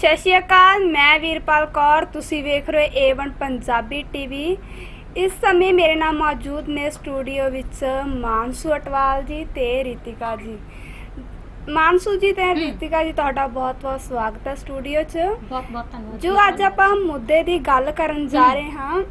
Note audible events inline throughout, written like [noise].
ਸਤਿ ਸ਼੍ਰੀ ਅਕਾਲ ਮੈਂ ਵੀਰਪਾਲ ਕੌਰ ਤੁਸੀਂ ਵੇਖ ਰਹੇ ਹੋ A1 ਪੰਜਾਬੀ ਟੀਵੀ। ਇਸ ਸਮੇਂ ਮੇਰੇ ਨਾਲ ਮੌਜੂਦ ਨੇ ਸਟੂਡੀਓ ਵਿੱਚ ਮਾਨਸੂ ਅਟਵਾਲ ਜੀ ਤੇ ਰਿਤਿਕਾ ਜੀ। ਮਾਨਸੂ ਜੀ ਤੇ ਰਿਤਿਕਾ ਜੀ ਤੁਹਾਡਾ ਬਹੁਤ-ਬਹੁਤ ਸਵਾਗਤ ਹੈ ਸਟੂਡੀਓ 'ਚ। ਬਹੁਤ ਬਹੁਤ ਧੰਨਵਾਦ ਜੋ। ਅੱਜ ਆਪਾਂ ਮੁੱਦੇ ਦੀ ਗੱਲ ਕਰਨ ਜਾ ਰਹੇ ਹਾਂ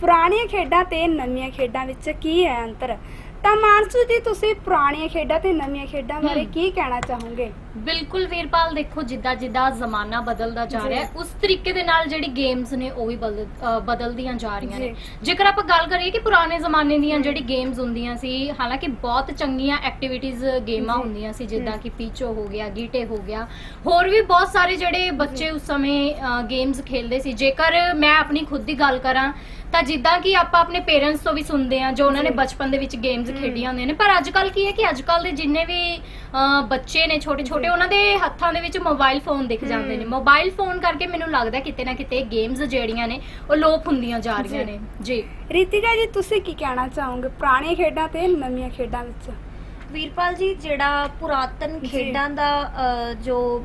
ਪੁਰਾਣੀਆਂ ਖੇਡਾਂ ਤੇ ਨਵੀਆਂ ਖੇਡਾਂ ਵਿੱਚ ਕੀ ਹੈ ਅੰਤਰ? ਤਾਂ ਮਾਨਸੂ ਜੀ ਤੁਸੀਂ ਪੁਰਾਣੀਆਂ ਖੇਡਾਂ ਤੇ ਨਵੀਆਂ ਖੇਡਾਂ ਬਾਰੇ। ਕੀ ਕਹਿਣਾ ਚਾਹੋਗੇ? ਬਿਲਕੁਲ ਵੀਰਪਾਲ ਦੇਖੋ ਜਿੱਦਾਂ ਜਿੱਦਾਂ ਜ਼ਮਾਨਾ ਬਦਲਦਾ ਜਾ। ਰਿਹਾ ਹੈ ਉਸ ਤਰੀਕੇ ਦੇ ਨਾਲ ਜਿਹੜੀ ਗੇਮਸ ਨੇ ਉਹ ਵੀ ਬਦਲ- ਅ, ਬਦਲਦੀਆਂ ਜਾ ਰਹੀਆਂ ਨੇ। ਜੇਕਰ ਆਪਾਂ ਗੱਲ ਕਰੀਏ ਕਿ ਪੁਰਾਣੇ ਜ਼ਮਾਨੇ ਦੀਆਂ ਜਿਹੜੀ ਗੇਮਸ ਹੁੰਦੀਆਂ ਸੀ ਹਾਲਾਂਕਿ ਬਹੁਤ ਚੰਗੀਆਂ ਐਕਟੀਵਿਟੀਜ਼ ਗੇਮਾਂ ਜੀ। ਹੁੰਦੀਆਂ ਸੀ ਜਿੱਦਾਂ। ਕਿ ਪੀਚੋ ਹੋ ਗਿਆ ਗੀਟੇ ਹੋ ਗਿਆ ਹੋਰ ਵੀ ਬਹੁਤ ਸਾਰੇ ਜਿਹੜੇ ਬੱਚੇ ਉਸ ਸਮੇਂ ਗੇਮਸ ਖੇਲਦੇ ਸੀ ਜੇਕਰ ਮੈਂ ਆਪਣੀ ਖੁਦ ਦੀ ਗੱਲ ਕਰਾਂ ਤਾਂ ਜਿੱਦਾਂ ਕਿ ਆਪਾਂ ਆਪਣੇ ਪੇਰੈਂਟਸ ਤੋਂ ਵੀ ਸੁਣਦੇ ਆ ਜੋ ਉਹਨਾਂ ਨੇ ਜੀ। ਬਚਪਨ ਦੇ ਵਿੱਚ ਗੇਮਸ ਹਮ। ਖੇਡੀਆਂ ਹੁੰਦੀਆਂ ਨੇ ਪਰ ਅੱਜ ਕੱਲ ਕੀ ਹੈ ਕਿ ਅੱਜ ਕੱਲ ਦੇ ਜਿੰਨੇ ਵੀ ਅ, ਬੱਚੇ ਨੇ ਛੋਟੇ ਛੋਟੇ ਜੀ। ਉਹਨਾਂ ਦੇ ਹੱਥਾਂ ਦੇ ਵਿੱਚ ਮੋਬਾਈਲ ਫੋਨ ਦਿਖ ਜਾਂਦੇ ਨੇ। ਮੋਬਾਈਲ ਫੋਨ ਕਰਕੇ ਮੈਨੂੰ ਲੱਗਦਾ ਕਿਤੇ ਨਾ ਕਿਤੇ ਗੇਮਸ ਜਿਹੜੀਆਂ ਨੇ ਉਹ ਲੋਪ ਹੁੰਦੀਆਂ ਜਾ ਰਹੀਆਂ। ਨੇ ਜੀ ਰਿਤਿਕਾ ਜੀ ਤੁਸੀਂ ਕੀ ਕਹਿਣਾ ਚਾਹੋਗੇ ਪੁਰਾਣੀਆਂ ਖੇਡਾਂ ਤੇ ਨਵੀਆਂ ਖੇਡਾਂ ਵਿੱਚ ਵੀਰਪਾਲ ਜੀ ਜਿਹੜਾ ਪੁਰਾਤਨ। ਖੇਡਾਂ ਦਾ ਅ, ਜੋ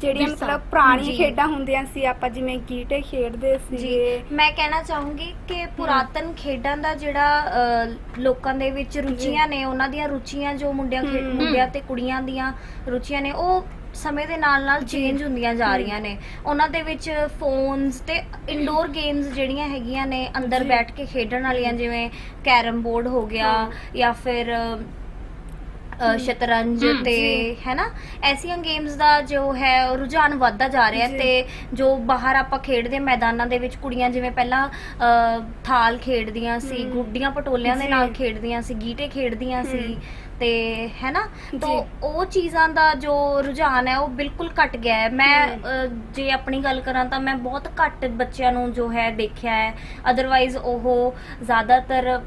ਜਿਹੜੀਆਂ। ਮਤਲਬ ਪੁਰਾਣੀਆਂ ਜੀ। ਖੇਡਾਂ ਹੁੰਦੀਆਂ ਸੀ ਆਪਾਂ ਜਿਵੇਂ ਗੀਟੇ ਖੇਡਦੇ ਜੀ ਮੈਂ ਕਹਿਣਾ ਚਾਹੂੰਗੀ ਕਿ ਪੁਰਾਤਨ ਖੇਡਾਂ ਦਾ ਜਿਹੜਾ ਅ, ਲੋਕਾਂ ਦੇ ਵਿੱਚ ਰੁਚੀਆਂ ਨੇ ਉਹਨਾਂ ਦੀਆਂ ਰੁਚੀਆਂ ਜੋ ਮੁੰਡਿਆਂ ਖੇ- ਹਮ। ਮੁੰਡਿਆਂ ਤੇ ਕੁੜੀਆਂ ਦੀਆਂ ਰੁਚੀਆਂ ਨੇ ਉਹ ਸਮੇਂ ਦੇ ਨਾਲ ਨਾਲ ਜੀ। ਚੇਂਜ ਹੁੰਦੀਆਂ ਜਾ ਹਮ। ਰਹੀਆਂ ਨੇ ਉਹਨਾਂ ਦੇ ਵਿੱਚ ਫੋਨਸ ਤੇ ਇਨਡੋਰ ਗੇਮਸ ਜਿਹੜੀਆਂ ਹੈਗੀਆਂ ਨੇ ਅੰਦਰ ਜੀ। ਬੈਠ ਕੇ ਖੇਡਣ ਵਾਲੀਆਂ ਜਿਵੇਂ ਕੈਰਮ ਬੋਰਡ ਹੋ ਗਿਆ। ਜਾਂ ਫਿਰ ਅ, ਅ, ਸ਼ਤਰੰਜ ਹਮ, ਤੇ ਜੀ। ਹੈਨਾ ਐਸੀਆਂ ਗੇਮਸ ਦਾ ਜੋ ਹੈ ਉਹ ਰੁਝਾਨ ਵੱਧਦਾ ਜਾ ਰਿਹਾ ਜੀ। ਤੇ ਜੋ ਬਾਹਰ ਆਪਾਂ ਖੇਡਦੇ ਮੈਦਾਨਾਂ ਦੇ ਵਿੱਚ ਕੁੜੀਆਂ ਜਿਵੇਂ ਪਹਿਲਾਂ ਅ, ਥਾਲ ਖੇਡਦੀਆਂ ਸੀ ਹਮ। ਗੁੱਡੀਆਂ ਪਟੋਲਿਆਂ ਦੇ ਜੀ। ਨਾਲ ਖੇਡਦੀਆਂ ਸੀ ਗੀਟੇ ਖੇਡਦੀਆਂ ਸੀ ਹਮ। ਤੇ ਹੈਨਾ ਜੀ। ਤਾਂ ਉਹ ਚੀਜ਼ਾਂ ਦਾ ਜੋ ਰੁਝਾਨ ਹੈ ਉਹ ਬਿਲਕੁਲ ਘਟ ਗਿਆ ਹੈ ਮੈਂ ਹਮ। ਅ, ਜੇ ਆਪਣੀ ਗੱਲ ਕਰਾਂ ਤਾਂ ਮੈਂ ਬਹੁਤ ਘੱਟ ਬੱਚਿਆਂ ਨੂੰ ਜੋ ਹੈ ਦੇਖਿਆ ਹੈ ਅਦਰਵਾਈਜ਼ ਉਹ ਜ਼ਿਆਦਾਤਰ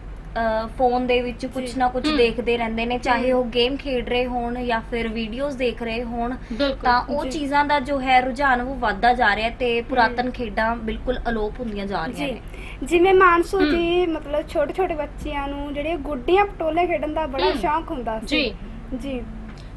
ਫੋਨ ਦੇ ਵਿੱਚ ਕੁਝ। ਨਾ ਕੁਝ। ਦੇਖਦੇ ਰਹਿੰਦੇ ਨੇ ਚਾਹੇ। ਉਹ ਗੇਮ ਖੇਡ ਰਹੇ ਹੋਣ ਜਾਂ ਫਿਰ ਵੀਡੀਓਜ਼ ਦੇਖ ਰਹੇ ਹੋਣ ਤਾਂ ਉਹ। ਚੀਜ਼ਾਂ ਦਾ ਜੋ ਹੈ ਰੁਝਾਨ ਉਹ ਵੱਧਦਾ ਜਾ ਰਿਹਾ ਤੇ ਪੁਰਾਤਨ ਖੇਡਾਂ ਬਿਲਕੁਲ ਅਲੋਪ ਹੁੰਦੀਆਂ ਜਾ ਰਹੀਆਂ ਨੇ ਜਿਵੇਂ ਮਾਨਸੂ। ਜੀ ਮਤਲਬ ਛੋਟੇ ਛੋਟੇ ਬੱਚਿਆਂ ਨੂੰ ਜਿਹੜੇ ਗੁੱਡੀਆਂ ਪਟੋਲੇ ਖੇਡਣ ਦਾ ਬੜਾ। ਸ਼ੌਂਕ ਹੁੰਦਾ ਸੀ ਜੀ ਜੀ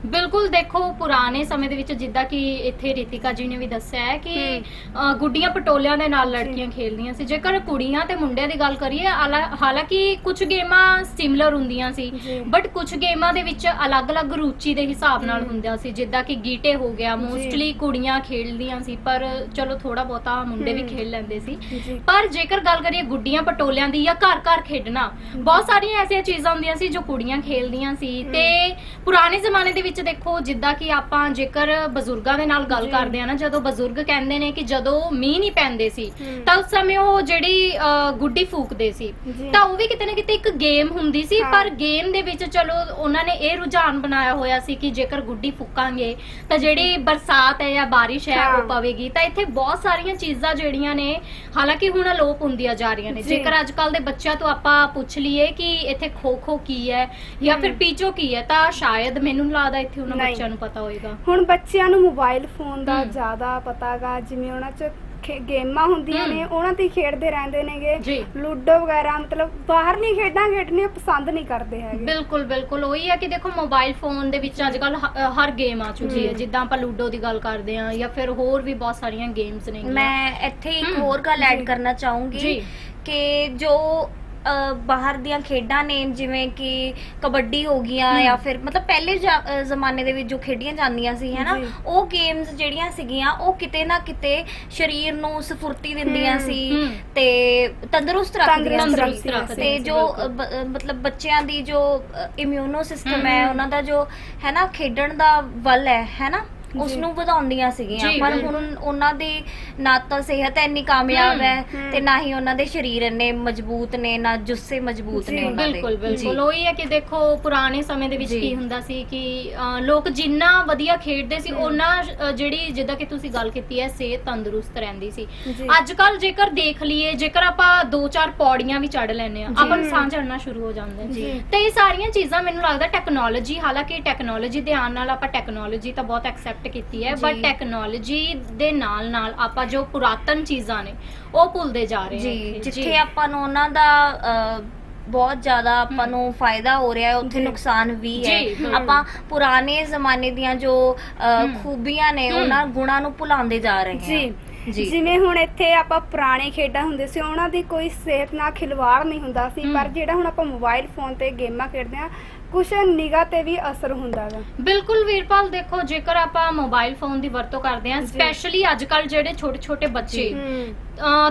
ਬਿਲਕੁਲ ਦੇਖੋ ਪੁਰਾਣੇ ਸਮੇਂ ਦੇ ਵਿੱਚ ਜਿੱਦਾਂ ਕਿ ਇੱਥੇ ਰਿਤਿਕਾ ਜੀ ਨੇ ਵੀ ਦੱਸਿਆ ਹੈ ਕਿ ਅ, ਗੁੱਡੀਆਂ ਪਟੋਲਿਆਂ ਦੇ ਨਾਲ ਲੜਕੀਆਂ ਖੇਡਦੀਆਂ ਸੀ ਜੇਕਰ ਕੁੜੀਆਂ ਤੇ ਮੁੰਡਿਆਂ ਦੀ ਗੱਲ ਕਰੀਏ ਹਾਲਾ- ਹਾਲਾਂਕਿ ਕੁਝ ਗੇਮਾਂ ਸਿਮਿਲਰ ਹੁੰਦੀਆਂ ਸੀ ਜੀ। ਬਟ ਕੁਝ ਗੇਮਾਂ ਦੇ ਵਿੱਚ ਅਲੱਗ-ਅਲੱਗ ਰੁਚੀ ਦੇ ਹਿਸਾਬ ਨਾਲ। ਹੁੰਦਾ ਸੀ ਜਿੱਦਾਂ ਕਿ ਗੀਟੇ ਹੋ ਗਿਆ ਜੀ। ਮੋਸਟਲੀ ਕੁੜੀਆਂ ਖੇਡਦੀਆਂ ਸੀ ਪਰ ਚਲੋ ਥੋੜਾ ਬਹੁਤਾ ਮੁੰਡੇ ਵੀ ਹਮ। ਖੇਡ ਲੈਂਦੇ ਸੀ ਜੀ ਪਰ ਜੇਕਰ ਗੱਲ ਕਰੀਏ ਗੁੱਡੀਆਂ ਪਟੋਲਿਆਂ ਦੀ ਜਾਂ ਘਰ ਘਰ ਖੇਡਣਾ ਬਹੁਤ ਸਾਰੀਆਂ ਐਸੀਆਂ ਚੀਜ਼ਾਂ ਹੁੰਦੀਆਂ ਸੀ ਜੋ ਕੁੜੀਆਂ ਖੇਲਦੀਆਂ ਸੀ। ਤੇ ਪੁਰਾਣੇ ਜ਼ਮਾਨੇ ਦੇ ਵਿੱਚ ਦੇਖੋ ਜਿੱਦਾਂ ਕਿ ਆਪਾਂ ਜੇਕਰ ਬਜ਼ੁਰਗਾਂ ਦੇ ਨਾਲ ਗੱਲ। ਕਰਦੇ ਆ ਨਾ ਜਦੋਂ ਬਜ਼ੁਰਗ ਕਹਿੰਦੇ ਨੇ ਕਿ ਜਦੋਂ ਮੀਂਹ ਨਹੀਂ ਪੈਂਦੇ ਸੀ। ਤਾਂ ਉਸ ਸਮੇਂ ਉਹ ਜਿਹੜੀ ਅ, ਗੁੱਡੀ ਫੂਕਦੇ ਸੀ ਜੀ। ਤਾਂ ਉਹ ਵੀ ਕਿਤੇ ਨਾ ਕਿਤੇ ਇੱਕ ਗੇਮ ਹੁੰਦੀ ਸੀ ਹਾਂ। ਪਰ ਗੇਮ ਦੇ ਵਿੱਚ ਚਲੋ ਉਹਨਾਂ ਨੇ ਇਹ ਰੁਝਾਨ ਬਣਾਇਆ ਹੋਇਆ ਸੀ ਕਿ ਜੇਕਰ ਗੁੱਡੀ ਫੂਕਾਂਗੇ ਤਾਂ ਜਿਹੜੀ ਬਰਸਾਤ ਹੈ ਜਾਂ ਬਾਰਿਸ਼ ਹੈ ਹਾਂ। ਉਹ ਪਵੇਗੀ ਤਾਂ ਇੱਥੇ ਬਹੁਤ ਸਾਰੀਆਂ ਚੀਜ਼ਾਂ ਜਿਹੜੀਆਂ ਨੇ ਹਾਲਾਂਕਿ ਹੁਣ ਅਲੋਪ ਹੁੰਦੀਆਂ ਜਾ ਰਹੀਆਂ ਨੇ ਜੀ। ਜੇਕਰ ਅੱਜ ਕੱਲ ਦੇ ਬੱਚਿਆਂ ਤੋਂ ਆਪਾਂ ਪੁੱਛ ਲਈਏ ਕਿ ਇੱਥੇ ਖੋ ਖੋ ਕੀ ਹੈ ਜਾਂ ਫਿਰ। ਪੀਚੋ ਕੀ ਹੈ ਤਾਂ ਸ਼ਾਇਦ ਮੈਨੂੰ ਨੀ ਲੱਗਦਾ ਇੱਥੇ ਉਹਨਾਂ ਨਹੀਂ। ਬੱਚਿਆਂ ਨੂੰ ਪਤਾ ਹੋਏਗਾ ਹੁਣ ਬੱਚਿਆਂ ਨੂੰ ਮੋਬਾਈਲ ਫੋਨ ਦਾ ਹਮ। ਜ਼ਿਆਦਾ ਪਤਾਗਾ ਜਿਵੇਂ ਉਹਨਾਂ 'ਚ ਖੇ- ਗੇਮਾਂ ਹੁੰਦੀਆਂ ਹਮ। ਨੇ ਉਹਨਾਂ ਤੇ ਹੀ ਖੇਡਦੇ ਰਹਿੰਦੇ ਨੇਗੇ ਲੂਡੋ ਵਗੈਰਾ ਮਤਲਬ ਬਾਹਰ ਨਹੀਂ ਖੇਡਾਂ ਖੇਡਣੀਆਂ ਪਸੰਦ ਨਹੀਂ ਕਰਦੇ ਹੈਗੇ ਬਿਲਕੁਲ ਬਿਲਕੁਲ ਉਹੀ ਹੈ ਕਿ ਦੇਖੋ ਮੋਬਾਈਲ ਫੋਨ ਦੇ ਵਿੱਚ ਅੱਜ ਕੱਲ ਹਰ ਗੇਮ ਆ ਚੁੱਕੀ ਹੈ ਹਮ। ਜਿੱਦਾਂ ਆਪਾਂ ਲੂਡੋ ਦੀ ਗੱਲ ਕਰਦੇ ਆ ਜਾਂ ਫਿਰ ਹੋਰ ਵੀ ਬਹੁਤ ਸਾਰੀਆਂ ਗੇਮਸ ਨੇ ਮੈਂ ਇੱਥੇ ਇੱਕ ਹਮ, ਹੋਰ ਗੱਲ ਜੀ। ਐਡ ਕਰਨਾ ਚਾਹੂੰਗੀ ਜੀ। ਕਿ ਜੋ ਬਾਹਰ ਦੀਆਂ ਖੇਡਾਂ ਨੇ ਜਿਵੇਂ ਕਿ ਕਬੱਡੀ ਹੋ ਗਈਆਂ। ਜਾਂ ਫਿਰ ਮਤਲਬ ਪਹਿਲੇ ਜ਼ਮਾਨੇ ਦੇ ਵਿੱਚ ਜੋ ਖੇਡੀਆਂ ਜਾਂਦੀਆਂ ਸੀ ਹੈਨਾ। ਉਹ ਗੇਮਸ ਜਿਹੜੀਆਂ ਸੀਗੀਆਂ ਉਹ ਕਿਤੇ ਨਾ ਕਿਤੇ ਸਰੀਰ ਨੂੰ ਸਫੁਰਤੀ ਦਿੰਦੀਆਂ ਸੀ। ਤੇ ਤੰਦਰੁਸਤ ਰੱਖਦੀਆਂ ਸੀ ਤੇ ਜੋ ਮਤਲਬ ਬੱਚਿਆਂ ਦੀ ਜੋ ਇਮਿਊਨੋ ਸਿਸਟਮ ਹੈ। ਉਹਨਾਂ ਦਾ ਜੋ ਹੈ ਨਾ ਖੇਡਣ ਦਾ ਵੱਲ ਹੈ ਹੈਨਾ ਉਸ। ਨੂੰ ਵਧਾਉਂਦੀਆਂ ਸੀਗੀਆਂ ਪਰ। ਹੁਣ ਉਹਨਾਂ ਦੀ ਨਾ ਤਾਂ ਸਿਹਤ ਇੰਨੀ ਕਾਮਯਾਬ ਹੈ। ਤੇ ਨਾ ਹੀ ਉਹਨਾਂ ਦੇ ਸਰੀਰ ਇੰਨੇ ਮਜ਼ਬੂਤ ਨੇ ਨਾ ਜੁੱਸੇ ਮਜ਼ਬੂਤ ਨੇ ਉਹਨਾਂ ਦੇ ਬਿਲਕੁਲ ਬਿਲਕੁਲ। ਉਹੀ ਹੈ ਕਿ ਦੇਖੋ ਪੁਰਾਣੇ ਸਮੇਂ ਦੇ ਵਿੱਚ। ਕੀ ਹੁੰਦਾ ਸੀ ਕਿ ਲੋਕ ਜਿੰਨਾ ਵਧੀਆ ਖੇਡਦੇ ਸੀ। ਉਹਨਾਂ ਜਿਹੜੀ ਜਿੱਦਾਂ ਕਿ ਤੁਸੀਂ ਗੱਲ ਕੀਤੀ ਹੈ ਸਿਹਤ ਤੰਦਰੁਸਤ ਰਹਿੰਦੀ ਸੀ। ਅੱਜ ਕੱਲ ਜੇਕਰ ਦੇਖ ਲਈਏ ਜੇਕਰ ਆਪਾਂ ਦੋ ਚਾਰ ਪੌੜੀਆਂ ਵੀ ਚੜ ਲੈਨੇ ਆ। ਆਪਾਂ ਨੂੰ ਸਾਹ ਚੜਨਾ ਸ਼ੁਰੂ ਹੋ ਜਾਂਦਾ ਜੀ। ਤੇ ਇਹ ਸਾਰੀਆਂ ਚੀਜ਼ਾਂ ਮੈਨੂੰ ਲੱਗਦਾ ਟੈਕਨੋਲੋਜੀ ਹਾਲਾਂਕਿ ਟੈਕਨੋਲੋਜੀ ਦੇ ਆਉਣ ਨਾਲ ਆਪਾਂ ਟੈਕਨੋਲੋਜੀ ਤਾਂ ਬਹੁਤ ਐਕਸੈਪਟ ਕੀਤੀ ਹੈ ਬਟ। ਟੈਕਨੋਲੋਜੀ ਦੇ ਨਾਲ ਨਾਲ ਆਪਾਂ ਜੋ ਪੁਰਾਤਨ ਚੀਜ਼ਾਂ ਨੇ ਉਹ ਭੁੱਲਦੇ ਜਾ ਰਹੇ ਹਾਂ ਜੀ। ਜਿੱਥੇ ਆਪਾਂ ਨੂੰ ਉਹਨਾਂ ਦਾ ਬਹੁਤ ਜ਼ਿਆਦਾ ਆਪਾਂ ਨੂੰ ਫਾਇਦਾ ਹੋ ਰਿਹਾ ਹੈ ਉੱਥੇ। ਨੁਕਸਾਨ ਵੀ ਹੈ। ਆਪਾਂ ਪੁਰਾਣੇ ਜ਼ਮਾਨੇ ਦੀਆਂ ਜੋ। ਖੂਬੀਆਂ ਨੇ। ਉਹਨਾਂ ਗੁਣਾਂ ਨੂੰ ਭੁਲਾਉਂਦੇ ਜਾ ਰਹੇ ਹਾਂ ਜੀ ਜਿਵੇਂ ਹੁਣ ਇੱਥੇ ਆਪਾਂ ਪੁਰਾਣੇ ਖੇਡਾਂ ਹੁੰਦੇ ਸੀ ਉਹਨਾਂ ਦੀ ਕੋਈ ਸਿਹਤ ਨਾਲ ਖਿਲਵਾੜ ਨਹੀਂ ਹੁੰਦਾ ਸੀ। ਪਰ ਜਿਹੜਾ ਹੁਣ ਆਪਾਂ ਮੋਬਾਈਲ ਫੋਨ ਤੇ ਗੇਮਾਂ ਖੇਡਦੇ ਆ ਕੁਛ ਨਿਗਾਹ ਤੇ ਵੀ ਅਸਰ ਹੁੰਦਾ ਗਾ ਬਿਲਕੁਲ ਵੀਰਪਾਲ ਦੇਖੋ ਜੇਕਰ ਆਪਾਂ ਮੋਬਾਈਲ ਫੋਨ ਦੀ ਵਰਤੋਂ ਕਰਦੇ ਹਾਂ ਜੀ। ਸਪੈਸ਼ਲੀ ਅੱਜ ਕੱਲ ਜਿਹੜੇ ਛੋਟੇ ਛੋਟੇ ਬੱਚੇ। ਹੂੰ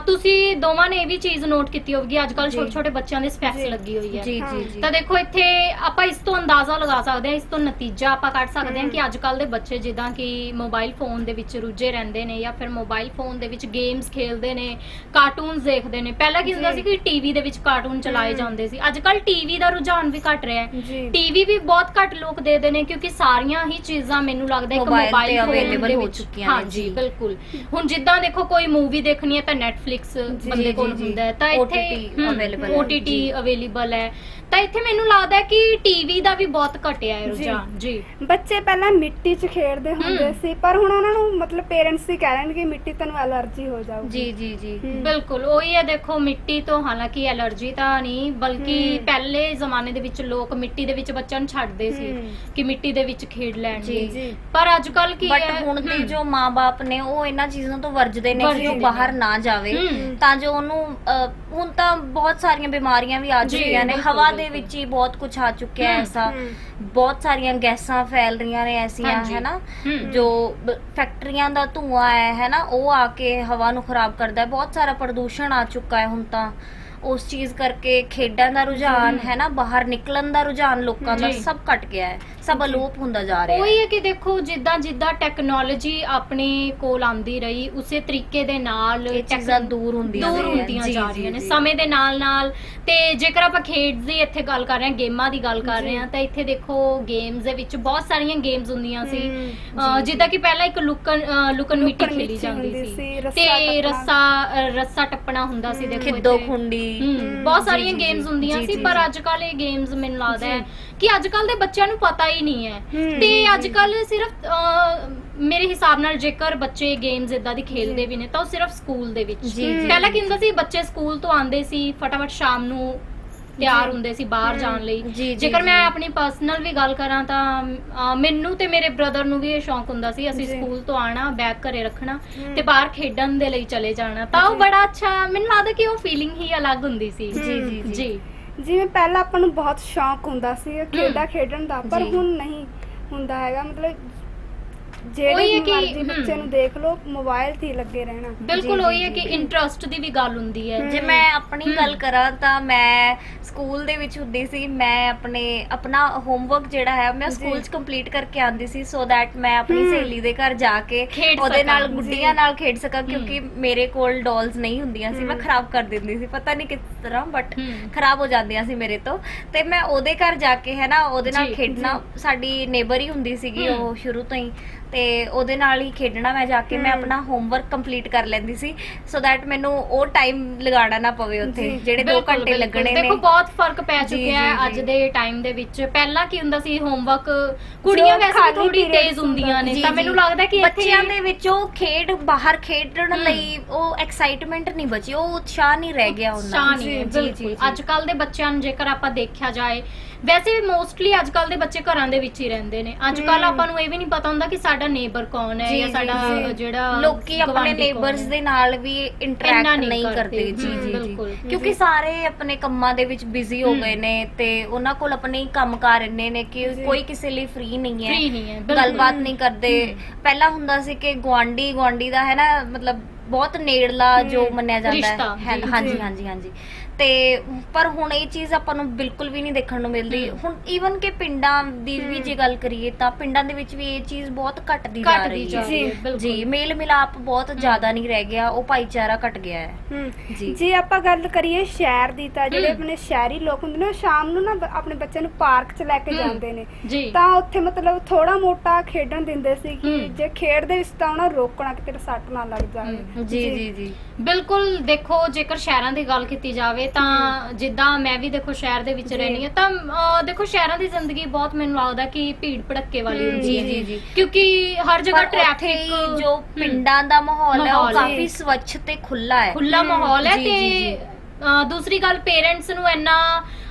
ਤੁਸੀਂ ਦੋਵਾਂ ਨੇ ਇਹ ਵੀ ਚੀਜ਼ ਨੋਟ ਕੀਤੀ ਹੋਵੇਗੀ ਅੱਜ ਕੱਲ। ਛੋਟੇ ਛੋਟੇ ਬੱਚਿਆਂ ਦੇ ਸਪੈਕਸ। ਲੱਗੀ ਹੋਈ ਹੈ ਜੀ ਹਾਂ। ਜੀ ਜੀ ਤਾਂ ਦੇਖੋ ਇੱਥੇ ਆਪਾਂ ਇਸ ਤੋਂ ਅੰਦਾਜ਼ਾ ਲਗਾ ਸਕਦੇ ਹਾਂ ਇਸ ਤੋਂ ਨਤੀਜਾ ਆਪਾਂ ਕੱਢ ਸਕਦੇ ਹਾਂ। ਕਿ ਅੱਜ ਕੱਲ ਦੇ ਬੱਚੇ ਜਿੱਦਾਂ ਕਿ ਮੋਬਾਈਲ ਫੋਨ ਦੇ ਵਿੱਚ ਰੁੱਝੇ ਰਹਿੰਦੇ ਨੇ ਜਾਂ ਫਿਰ ਮੋਬਾਈਲ ਫੋਨ ਦੇ ਵਿੱਚ ਗੇਮਸ ਖੇਲਦੇ ਨੇ ਕਾਰਟੂਨਸ ਦੇਖਦੇ ਨੇ ਪਹਿਲਾਂ ਕੀ ਹੁੰਦਾ। ਸੀ ਕਿ ਟੀਵੀ ਦੇ ਵਿੱਚ ਕਾਰਟੂਨ ਚਲਾਏ। ਜਾਂਦੇ ਸੀ ਅੱਜ ਕੱਲ ਟੀਵੀ ਦਾ ਰੁਝਾਨ ਵੀ ਘਟ ਰਿਹਾ ਹੈ ਟੀਵੀ ਵੀ ਬਹੁਤ ਘੱਟ ਲੋਕ ਦੇਖਦੇ ਨੇ ਕਿਉਂਕਿ ਸਾਰੀਆਂ ਹੀ ਚੀਜ਼ਾਂ ਮੈਨੂੰ ਲੱਗਦਾ ਇੱਕ ਮੋਬਾਈਲ ਤੇ ਦੇ ਹੋ ਚੁੱਕੀਆਂ ਨੇ, ਜੀ। ਬਿਲਕੁਲ ਹੁਣ ਜਿੱਦਾਂ ਦੇਖੋ ਕੋਈ ਮੂਵੀ ਦੇਖਣੀ ਹੈ ਤਾਂ ਨੈਟਫਲਿਕਸ ਬੰਦੇ ਕੋਲ ਜੀ। ਹੁੰਦਾ ਹੈ ਤਾਂ ਇੱਥੇ OTT available ਹੈ, OTT ਜੀ। ਅਵੇਲੇਬਲ ਹੈ ਤਾਂ ਇੱਥੇ ਮੈਨੂੰ ਲੱਗਦਾ ਹੈ ਕਿ ਟੀਵੀ ਦਾ ਵੀ ਬਹੁਤ ਘਟਿਆ ਹੈ ਜੀ। ਰੁਝਾਨ ਜੀ ਬੱਚੇ ਪਹਿਲਾਂ ਮਿੱਟੀ 'ਚ ਖੇਡਦੇ ਹੁੰਦੇ ਹਮ। ਸੀ ਪਰ ਹੁਣ ਉਹਨਾਂ ਨੂੰ ਮਤਲਬ ਪੇਰੈਂਟਸ ਹੀ ਕਹਿ ਰਹੇ ਨੇ ਕਿ ਮਿੱਟੀ ਤੈਨੂੰ ਐਲਰਜੀ ਹੋ ਜਾਊਗੀ ਜੀ ਜੀ ਜੀ ਹਮ। ਬਿਲਕੁਲ ਉਹੀ ਹੈ ਦੇਖੋ ਮਿੱਟੀ ਤੋਂ ਹਾਲਾਂਕਿ ਐਲਰਜੀ ਤਾਂ ਨਹੀਂ ਬਲਕਿ ਹਮ। ਪਹਿਲੇ ਜ਼ਮਾਨੇ ਦੇ ਵਿੱਚ ਲੋਕ ਮਿੱਟੀ ਦੇ ਵਿੱਚ ਬੱਚਿਆਂ ਨੂੰ ਛੱਡਦੇ ਸੀ ਹਮ। ਕਿ ਮਿੱਟੀ ਦੇ ਵਿੱਚ ਖੇਡ ਲੈਣਗੇ ਜੀ, ਜੀ ਪਰ ਅੱਜ ਕੱਲ ਕੀ ਬਟ ਹੈ ਹੁਣ ਦੇ ਹਮ। ਜੋ ਮਾਪੇ ਨੇ ਉਹ ਇਹਨਾਂ ਚੀਜ਼ਾਂ ਤੋਂ ਵਰਜਦੇ ਨੇ ਕਿ ਵਰਜਦੇ ਉਹ ਨੇ। ਬਾਹਰ ਨਾ ਜਾਵੇ। ਤਾਂ ਜੋ ਉਹਨੂੰ ਹੁਣ ਤਾਂ ਬਹੁਤ ਸਾਰੀਆਂ ਬਿਮਾਰੀਆਂ ਵੀ ਆ ਜੀ, ਚੁੱਕੀਆਂ ਨੇ ਬਿਲਕੁਲ, ਹਵਾ ਦੇ ਬਿਲਕੁਲ। ਵਿੱਚ ਹੀ ਬਹੁਤ ਕੁਝ ਆ ਚੁੱਕਿਆ ਹੈ ਐਸਾ। ਬਹੁਤ ਸਾਰੀਆਂ ਗੈਸਾਂ ਫੈਲ ਰਹੀਆਂ ਨੇ ਐਸੀਆਂ ਹਾਂਜੀ। ਹੈ ਨਾ ਹਮ। ਜੋ ਬ- ਫੈਕਟਰੀਆਂ ਦਾ ਧੂਆਂ ਹੈ ਹੈ ਨਾ ਉਹ ਆ ਕੇ ਹਵਾ ਨੂੰ ਖਰਾਬ ਕਰਦਾ ਹੈ ਬਹੁਤ ਸਾਰਾ ਪ੍ਰਦੂਸ਼ਣ ਆ ਚੁੱਕਾ ਹੈ ਹੁਣ ਤਾਂ ਉਸ ਚੀਜ਼ ਕਰਕੇ ਖੇਡਾਂ ਦਾ ਰੁਝਾਨ ਹਮ। ਹੈ ਨਾ ਬਾਹਰ ਨਿਕਲਣ ਦਾ ਰੁਝਾਨ ਲੋਕਾਂ ਦਾ ਜੀ। ਸਭ ਘਟ ਗਿਆ ਹੈ ਸਭ ਅਲੋਪ ਹੁੰਦਾ ਜਾ ਰਿਹਾ ਉਹੀ ਹੈ ਹੈ ਕਿ ਦੇਖੋ ਜਿੱਦਾਂ ਜਿੱਦਾਂ ਟੈਕਨੋਲੋਜੀ ਆਪਣੇ ਕੋਲ ਆਂਦੀ ਰਹੀ ਉਸੇ ਤਰੀਕੇ ਦੇ ਨਾਲ ਇਹ ਚੀਜ਼ਾਂ ਦੂਰ ਹੁੰਦੀਆਂ ਦੂਰ ਜਾ ਰਹੀਆਂ। ਹੁੰਦੀਆਂ ਜੀ, ਜਾ ਜੀ, ਰਹੀਆਂ ਨੇ। ਸਮੇਂ ਦੇ ਨਾਲ ਨਾਲ ਤੇ ਜੇਕਰ ਆਪਾਂ ਖੇਡਸ ਦੀ ਇੱਥੇ ਗੱਲ ਕਰ ਰਹੇ ਹਾਂ ਗੇਮਾਂ ਦੀ ਗੱਲ ਕਰ ਰਹੇ ਹਾਂ ਤਾਂ ਇੱਥੇ ਦੇਖੋ ਗੇਮਸ ਦੇ ਵਿੱਚ ਬਹੁਤ ਸਾਰੀਆਂ ਗੇਮਸ ਹੁੰਦੀਆਂ ਸੀ ਜਿੱਦਾਂ ਕਿ ਪਹਿਲਾਂ ਇੱਕ ਲੁਕਣ ਅਹ ਲੁਕਣ ਮਿੱਟੀ ਮਿੱਟੀ ਜਾਂਦੀ ਸੀ ਤੇ। ਰੱਸਾ ਰੱਸਾ ਟੱਪਣਾ ਹੁੰਦਾ ਸੀ ਦੇਖੋ ਖਿੱਦੋ। ਖੁੰਡੀ ਬਹੁਤ ਸਾਰੀਆਂ ਗੇਮਸ ਹੁੰਦੀਆਂ ਸੀ ਪਰ। ਅੱਜ ਕੱਲ ਇਹ ਗੇਮਸ ਮੈਨੂੰ ਲੱਗਦਾ ਹੈ। ਕਿ ਅੱਜ ਕੱਲ ਦੇ ਬੱਚਿਆਂ ਨੂੰ ਪਤਾ ਹੀ ਨਹੀਂ ਹੈ ਤੇ ਅੱਜ। ਕੱਲ ਸਿਰਫ ਮੇਰੇ ਹਿਸਾਬ ਨਾਲ ਜੇਕਰ ਬੱਚੇ ਗੇਮਸ ਇਦਾਂ ਦੀ ਖੇਲਦੇ ਵੀ ਨੇ ਤਾਂ ਉਹ ਸਿਰਫ ਸਕੂਲ ਦੇ ਵਿੱਚ ਪਹਿਲਾਂ ਕੀ। ਹੁੰਦਾ ਸੀ ਬੱਚੇ ਸਕੂਲ ਤੋਂ ਆਉਂਦੇ ਸੀ ਫਟਾਫਟ ਸ਼ਾਮ ਨੂੰ ਤਿਆਰ। ਹੁੰਦੇ ਸੀ ਬਾਹਰ ਜਾਣ ਲਈ ਜੇਕਰ ਮੈਂ। ਆਪਣੀ ਪਰਸਨਲ ਵੀ ਗੱਲ ਕਰਾਂ ਤਾਂ ਮੈਨੂੰ ਤੇ ਮੇਰੇ ਬ੍ਰਦਰ ਨੂੰ ਵੀ ਇਹ ਸ਼ੌਂਕ ਹੁੰਦਾ ਸੀ ਅਸੀਂ। ਸਕੂਲ ਤੋਂ ਆਣਾ ਬੈਗ ਘਰੇ ਰੱਖਣਾ। ਤੇ ਬਾਹਰ ਖੇਡਣ ਦੇ ਲਈ ਚਲੇ ਜਾਣਾ ਤਾਂ ਉਹ। ਬੜਾ ਅੱਛਾ ਮੈਨੂੰ ਲੱਗਦਾ ਕਿ ਉਹ ਫੀਲਿੰਗ ਹੀ ਅਲੱਗ ਹੁੰਦੀ ਸੀ ਜੀ, ਜੀ, ਜੀ। ਜਿਵੇਂ ਪਹਿਲਾਂ ਆਪਾਂ ਨੂੰ ਬਹੁਤ ਸ਼ੌਂਕ ਹੁੰਦਾ ਸੀ ਖੇਡਾਂ ਖੇਡਣ ਦਾ ਪਰ। ਹੁਣ ਨਹੀਂ ਹੁੰਦਾ ਹੈਗਾ ਮਤਲਬ ਉਹੀ ਜਿਹੜੇ ਹੈ ਕਿ- ਮਰਜ਼ੀ ਬੱਚੇ ਹਮ। ਨੂੰ ਦੇਖ ਲਓ ਮੋਬਾਈਲ ਤੇ ਹੀ ਲੱਗੇ ਰਹਿਣਾ ਬਿਲਕੁਲ ਉਹੀ ਹੈ ਕਿ। ਇੰਟਰਸਟ ਦੀ ਵੀ ਗੱਲ ਹੁੰਦੀ ਹੈ ਜੇ ਮੈਂ ਆਪਣੀ। ਗੱਲ ਕਰਾਂ ਤਾਂ ਮੈਂ ਸਕੂਲ ਦੇ ਵਿੱਚ ਹੁੰਦੀ ਸੀ ਮੈਂ ਆਪਣੇ ਆਪਣਾ ਹੋਮਵਰਕ ਜਿਹੜਾ ਹੈ ਮੈਂ ਜੀ। ਸਕੂਲ 'ਚ ਕੰਪਲੀਟ ਕਰਕੇ ਆਂਦੀ ਸੀ ਸੋ ਦੈਟ ਮੈਂ ਆਪਣੀ ਹਮ। ਸਹੇਲੀ ਦੇ ਘਰ ਜਾ ਕੇ ਖੇਡ ਉਹਦੇ ਨਾਲ ਗੁੱਡੀਆਂ। ਨਾਲ ਖੇਡ ਸਕਾਂ ਕਿਉਂਕਿ ਮੇਰੇ ਕੋਲ ਡਾਲਸ ਨਹੀਂ ਹੁੰਦੀਆਂ ਸੀ ਮੈਂ ਹਮ। ਖਰਾਬ ਕਰ ਦਿੰਦੀ ਸੀ ਪਤਾ ਨਹੀਂ ਕਿਸ ਤਰ੍ਹਾਂ ਬਟ ਹਮ। ਖਰਾਬ ਹੋ ਜਾਂਦੀਆਂ ਸੀ ਮੇਰੇ ਤੋਂ ਤੇ ਮੈਂ ਉਹਦੇ ਘਰ ਜਾ ਕੇ ਹੈ ਨਾ ਉਹਦੇ ਨਾਲ ਜੀ, ਖੇਡਣਾ ਸਾਡੀ ਨੇਬਰ ਹੀ ਹੁੰਦੀ ਸੀਗੀ ਹਮ। ਉਹ ਸ਼ੁਰੂ ਤੋਂ ਹੀ ਤੇ ਉਹਦੇ ਨਾਲ ਹੀ ਖੇਡਣਾ ਮੈਂ ਜਾ ਕੇ ਮੈਂ। ਆਪਣਾ ਹੋਮਵਰਕ ਕੰਪਲੀਟ ਕਰ ਲੈਂਦੀ ਸੀ ਸੋ ਦੈਟ ਮੈਨੂੰ ਉਹ ਟਾਈਮ ਲਗਾਉਣਾ ਨਾ ਪਵੇ ਉੱਥੇ ਜਿਹੜੇ 2 ਬਿਲਕੁਲ, ਘੰਟੇ ਬਿਲਕੁਲ। ਲੱਗਣੇ ਨੇ ਦੇਖੋ ਬਹੁਤ ਫ਼ਰਕ ਪੈ ਜੀ, ਚੁੱਕਿਆ ਹੈ ਅੱਜ ਜੀ। ਦੇ ਟਾਈਮ ਦੇ ਵਿੱਚ ਪਹਿਲਾਂ ਕੀ ਹੁੰਦਾ ਸੀ ਹੋਮਵਰਕ ਕੁੜੀਆਂ ਜੋ ਵੈਸੇ ਖਾਲੀ ਥੋੜੀ periods ਤੇਜ਼ ਹੁੰਦੀਆਂ ਨੇ ਜੀ, ਤਾਂ ਜੀ। ਮੈਨੂੰ ਲੱਗਦਾ ਕਿ ਬੱਚਿਆਂ ਦੇ ਵਿੱਚ ਖੇਡ ਬਾਹਰ ਖੇਡਣ ਹਮ। ਲਈ ਉਹ ਐਕਸਾਈਟਮੈਂਟ ਨਹੀਂ ਬਚੀ ਉਹ ਉਤਸ਼ਾਹ ਨਹੀਂ ਰਹਿ ਗਿਆ ਉਹਨਾਂ ਹੈ ਜੀ, ਜੀ, ਬਿਲਕੁਲ ਜੀ। ਅੱਜ ਕੱਲ ਦੇ ਬੱਚਿਆਂ ਨੂੰ ਜੇਕਰ ਆਪਾਂ ਦੇਖਿਆ ਜਾਏ ਵੈਸੇ ਮੋਸਟਲੀ ਅੱਜ ਕੱਲ ਦੇ ਬੱਚੇ ਘਰਾਂ ਦੇ ਵਿੱਚ ਹੀ ਰਹਿੰਦੇ ਨੇ ਅੱਜ ਕੱਲ। ਆਪਾਂ ਨੂੰ ਇਹ ਵੀ ਨਹੀਂ ਪਤਾ ਹੁੰਦਾ ਕਿ ਸਾਡਾ ਨੇਬਰ ਕੌਣ ਹੈ ਜੀ, ਜਾਂ ਜੀ, ਸਾਡਾ ਜੀ। ਜਿਹੜਾ ਲੋਕੀ ਆਪਣੇ ਗੁਆਂਢੀ ਕੌਣ ਨੇਬਰਸ ਹੈ। ਦੇ ਨਾਲ ਵੀ ਇੰਨਾ ਇੰਟਰੈਕਟ ਨਹੀਂ ਨਹੀਂ ਕਰਦੇ। ਕਰਦੇ ਜੀ ਹਮ, ਜੀ ਜੀ ਬਿਲਕੁਲ। ਕਿਉਂਕਿ। ਸਾਰੇ ਆਪਣੇ ਕੰਮਾਂ ਦੇ ਵਿੱਚ ਬਿਜ਼ੀ ਹੋ ਹਮ। ਗਏ ਨੇ ਤੇ ਉਹਨਾਂ ਕੋਲ ਆਪਣੇ ਕੰਮਕਾਰ ਇੰਨੇ ਨੇ ਕਿ ਜੀ। ਕੋਈ ਕਿਸੇ ਲਈ ਫ੍ਰੀ ਨਹੀਂ ਹੈ Free ਨਹੀਂ ਹੈ, ਬਿਲਕੁਲ। ਗੱਲਬਾਤ ਨਹੀਂ ਕਰਦੇ। ਪਹਿਲਾਂ ਹੁੰਦਾ ਸੀ ਕਿ ਗਵਾਂਡੀ ਗਵਾਂਡੀ ਦਾ ਹੈ ਨਾ ਮਤਲਬ ਬਹੁਤ ਨੇੜਲਾ ਹਮ। ਜੋ ਮੰਨਿਆ ਜਾਂਦਾ ਰਿਸ਼ਤਾ, ਹੈ ਜੀ, ਹਾਂਜੀ ਜੀ। ਹਾਂਜੀ ਹਾਂਜੀ ਤੇ ਪਰ ਹੁਣ ਇਹ ਚੀਜ਼ ਆਪਾਂ ਨੂੰ ਬਿਲਕੁਲ ਵੀ ਨਹੀਂ ਦੇਖਣ ਨੂੰ ਮਿਲਦੀ। ਹੁਣ ਈਵਨ ਕਿ ਪਿੰਡਾਂ ਦੀ ਵੀ। ਜੇ ਗੱਲ ਕਰੀਏ ਤਾਂ ਪਿੰਡਾਂ ਦੇ ਵਿੱਚ ਵੀ ਇਹ ਚੀਜ਼ ਬਹੁਤ ਘਟਦੀ ਜਾ ਘਟਦੀ ਰਹੀ ਜਾ ਹੈ ਰਹੀ ਹੈ ਜੀ, ਬਿਲਕੁਲ ਜੀ ਮੇਲ ਮਿਲਾਪ ਬਹੁਤ ਜ਼ਿਆਦਾ ਨਹੀਂ ਰਹਿ ਗਿਆ ਉਹ ਭਾਈਚਾਰਾ ਘਟ ਗਿਆ ਹੈ ਹਮ ਜੀ। ਜੇ ਆਪਾਂ ਗੱਲ ਕਰੀਏ ਸ਼ਹਿਰ ਦੀ ਤਾਂ ਜਿਹੜੇ। ਆਪਣੇ ਸ਼ਹਿਰੀ ਲੋਕ ਹੁੰਦੇ ਨੇ ਉਹ ਸ਼ਾਮ ਨੂੰ ਨਾ ਬ- ਆਪਣੇ ਬੱਚਿਆਂ ਨੂੰ ਪਾਰਕ 'ਚ ਲੈ ਕੇ ਹਮ। ਜਾਂਦੇ ਨੇ ਜੀ ਤਾਂ ਉੱਥੇ ਮਤਲਬ ਥੋੜਾ ਮੋਟਾ ਖੇਡਣ ਦਿੰਦੇ ਸੀ ਕਿ ਹਮ। ਜੇ ਖੇਡਦੇ ਵਿੱਚ ਤਾਂ ਉਹਨਾਂ ਰੋਕਣਾ ਕਿ ਤੇਰੇ ਸੱਟ ਨਾ ਲੱਗ ਜਾਵੇ ਹਮ। ਜੀ ਜੀ ਜੀ ਬਿਲਕੁਲ ਦੇਖੋ ਜੇਕਰ ਸ਼ਹਿਰਾਂ ਦੀ ਗੱਲ ਕੀਤੀ ਜਾਵੇ ਤਾਂ ਜਿੱਦਾਂ ਮੈਂ ਵੀ ਦੇਖੋ ਸ਼ਹਿਰ ਦੇ ਵਿੱਚ। ਰਹਿੰਦੀ ਹਾਂ ਤਾਂ ਅਹ, ਦੇਖੋ ਸ਼ਹਿਰਾਂ ਦੀ ਜ਼ਿੰਦਗੀ ਬਹੁਤ ਮੈਨੂੰ ਲੱਗਦਾ ਕਿ ਭੀੜ ਭੜੱਕੇ ਵਾਲੀ ਹੁੰਦੀ ਹੈ ਜੀ ਜੀ ਕਿਉਂਕਿ ਹਰ ਜਗ੍ਹਾ ਪਰ ਉੱਥੇ ਟ੍ਰੈਫਿਕ ਜੋ ਪਿੰਡਾਂ ਦਾ ਮਾਹੌਲ ਹੈ ਉਹ ਮਾਹੌਲ ਹੈ। ਕਾਫੀ ਸਵੱਛ ਤੇ ਖੁੱਲਾ ਹੈ ਖੁੱਲਾ ਮਾਹੌਲ ਹੈ ਜੀ, ਜੀ, ਤੇ ਜੀ। ਅਹ, ਦੂਸਰੀ ਗੱਲ ਪੇਰੈਂਟਸ ਨੂੰ ਇੰਨਾ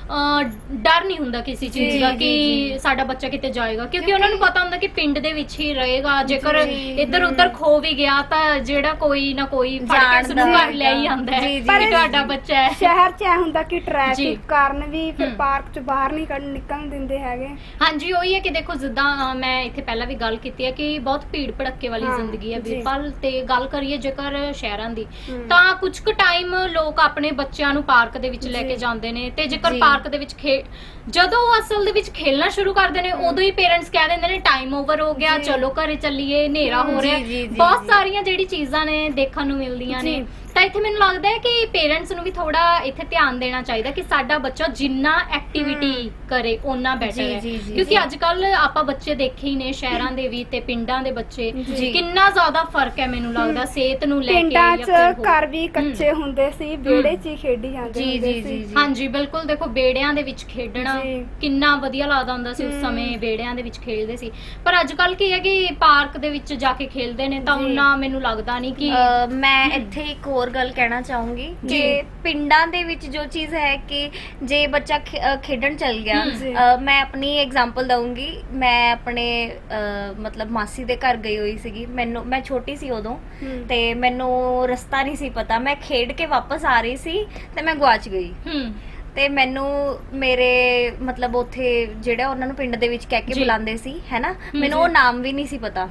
ਡਰ ਨਹੀਂ ਹੁੰਦਾ ਕਿਸੇ ਚੀਜ਼ ਦਾ ਕਿ ਸਾਡਾ ਬੱਚਾ ਕਿਤੇ ਜਾਏਗਾ ਕਿਉਂਕਿ ਉਹਨਾਂ ਨੂੰ ਪਤਾ ਹੁੰਦਾ ਕਿ ਪਿੰਡ ਦੇ ਵਿੱਚ ਹੀ ਰਹੇਗਾ ਜੇਕਰ ਇੱਧਰ ਉੱਧਰ ਖੋ ਵੀ ਗਿਆ ਤਾਂ ਜਿਹੜਾ ਕੋਈ ਨਾ ਕੋਈ ਫੜ ਕੇ ਉਸ ਨੂੰ ਜਾਣਦਾ ਘਰ ਲੈ ਹੀ ਕਿ ਜੀ, ਤੁਹਾਡਾ। ਬੱਚਾ ਹੈ ਸ਼ਹਿਰ 'ਚ ਐ ਹੁੰਦਾ ਕਿ। ਟ੍ਰੈਫਿਕ ਕਾਰਨ ਵੀ ਫਿਰ। ਪਾਰਕ 'ਚ ਬਾਹਰ ਨਹੀਂ ਕੱਢ ਨਿਕਲਣ ਦਿੰਦੇ ਹੈਗੇ ਹਾਂਜੀ ਉਹੀ ਹੈ ਕਿ ਦੇਖੋ ਜਿੱਦਾਂ ਮੈਂ ਇੱਥੇ ਪਹਿਲਾਂ ਵੀ ਗੱਲ ਕੀਤੀ ਹੈ ਕਿ ਬਹੁਤ ਭੀੜ ਭੜੱਕੇ ਵਾਲੀ ਜ਼ਿੰਦਗੀ ਹੈ। ਵੀਰਪਾਲ ਤੇ ਗੱਲ ਕਰੀਏ ਜੇਕਰ ਸ਼ਹਿਰਾਂ ਦੀ। ਤਾਂ ਕੁਝ ਕੁ ਟਾਈਮ ਲੋਕ ਆਪਣੇ ਬੱਚਿਆਂ ਨੂੰ ਪਾਰਕ ਦੇ ਵਿੱਚ ਲੈ। ਕੇ ਜਾਂਦੇ ਨੇ ਤੇ ਜੇਕਰ ਜੀ। ਪਾਰਕ ਦੇ ਵਿੱਚ ਖੇ ਜਦੋਂ ਉਹ ਅਸਲ ਦੇ ਵਿੱਚ ਖੇਲਣਾ ਸ਼ੁਰੂ ਕਰਦੇ ਨੇ ਉਦੋਂ ਹੀ ਪੇਰੈਂਟਸ ਕਹਿ ਦਿੰਦੇ ਨੇ ਟਾਈਮ ਓਵਰ ਹੋ ਗਿਆ। ਚਲੋ ਘਰੇ ਚੱਲੀਏ ਹਨੇਰਾ ਹੋ ਰਿਹਾ ਬਹੁਤ। ਸਾਰੀਆਂ ਜਿਹੜੀ ਚੀਜ਼ਾਂ ਨੇ ਦੇਖਣ ਨੂੰ ਮਿਲਦੀਆਂ ਨੇ। ਤਾਂ ਇੱਥੇ ਮੈਨੂੰ ਲੱਗਦਾ ਹੈ ਕਿ ਪੇਰੈਂਟਸ ਨੂੰ ਵੀ ਥੋੜਾ ਇੱਥੇ ਧਿਆਨ ਦੇਣਾ ਚਾਹੀਦਾ ਕਿ ਸਾਡਾ ਬੱਚਾ ਜਿੰਨਾ ਐਕਟੀਵਿਟੀ ਕਰੇ ਓਨਾ ਬੈਟਰ ਹੈ ਕਿਉਂਕਿ। ਅੱਜ ਕੱਲ ਆਪਾਂ ਬੱਚੇ ਦੇਖੇ ਹੀ ਨੇ ਸ਼ਹਿਰਾਂ ਦੇ ਵੀ ਤੇ ਪਿੰਡਾਂ ਦੇ ਬੱਚੇ। ਕਿੰਨਾ ਜ਼ਿਆਦਾ ਫ਼ਰਕ ਹੈ ਮੈਨੂੰ ਲੱਗਦਾ ਸਿਹਤ ਨੂੰ ਲੈ ਕੇ ਪਿੰਡਾਂ 'ਚ। ਘਰ ਵੀ ਕੱਚੇ ਹੁੰਦੇ ਸੀ ਵਿਹੜੇ 'ਚ ਹੀ ਖੇਡੀ ਜਾਂਦੇ ਹੁੰਦੇ ਸੀ। ਹਾਂਜੀ ਬਿਲਕੁਲ ਦੇਖੋ ਬੇੜਿਆਂ ਦੇ ਵਿੱਚ ਖੇਡਣਾ। ਕਿੰਨਾ ਵਧੀਆ ਲੱਗਦਾ ਹੁੰਦਾ ਸੀ ਉਸ। ਸਮੇਂ ਬੇੜਿਆਂ ਦੇ ਵਿੱਚ ਖੇਡਦੇ ਸੀ ਪਰ ਅੱਜ ਕੱਲ ਕੀ ਹੈ ਕਿ ਪਾਰਕ ਦੇ ਵਿੱਚ ਜਾ ਕੇ ਖੇਲਦੇ ਨੇ ਤਾਂ। ਉਹਨਾਂ ਮੈਨੂੰ ਲੱਗਦਾ ਨਹੀਂ ਕਿ ਮੈਂ ਇੱਥੇ ਇੱਕ ਹੋਰ ਗੱਲ ਕਹਿਣਾ ਚਾਹੂੰਗੀ। ਕਿ ਪਿੰਡਾਂ ਦੇ ਵਿੱਚ ਜੋ ਚੀਜ਼ ਹੈ ਕਿ ਜੇ ਬੱਚਾ ਖੇਡਣ ਚੱਲ ਗਿਆ ਮੈਂ ਆਪਣੀ ਐਗਜ਼ਾਮਪਲ ਦਊਂਗੀ। ਮੈਂ ਆਪਣੇ ਮਤਲਬ ਮਾਸੀ ਦੇ ਘਰ ਗਈ ਹੋਈ ਸੀਗੀ। ਮੈਨੂੰ ਮੈਂ ਛੋਟੀ ਸੀ ਉਦੋਂ। ਤੇ ਮੈਨੂੰ ਰਸਤਾ ਨਹੀਂ ਸੀ ਪਤਾ। ਮੈਂ ਖੇਡ ਕੇ ਵਾਪਸ ਆ ਰਹੀ ਸੀ ਤੇ ਮੈਂ ਗਵਾਚ ਗਈ। ਹੂੰ ਤੇ ਮੈਨੂੰ ਮੇਰੇ ਮਤਲਬ ਉੱਥੇ ਜਿਹੜਾ ਉਹਨਾਂ ਨੂੰ ਪਿੰਡ ਦੇ ਵਿੱਚ ਕਹਿ ਕੇ ਜੀ। ਬੁਲਾਉਂਦੇ ਸੀ ਹੈਨਾ ਮੈਨੂੰ। ਉਹ ਨਾਮ ਵੀ ਨਹੀਂ ਸੀ ਪਤਾ।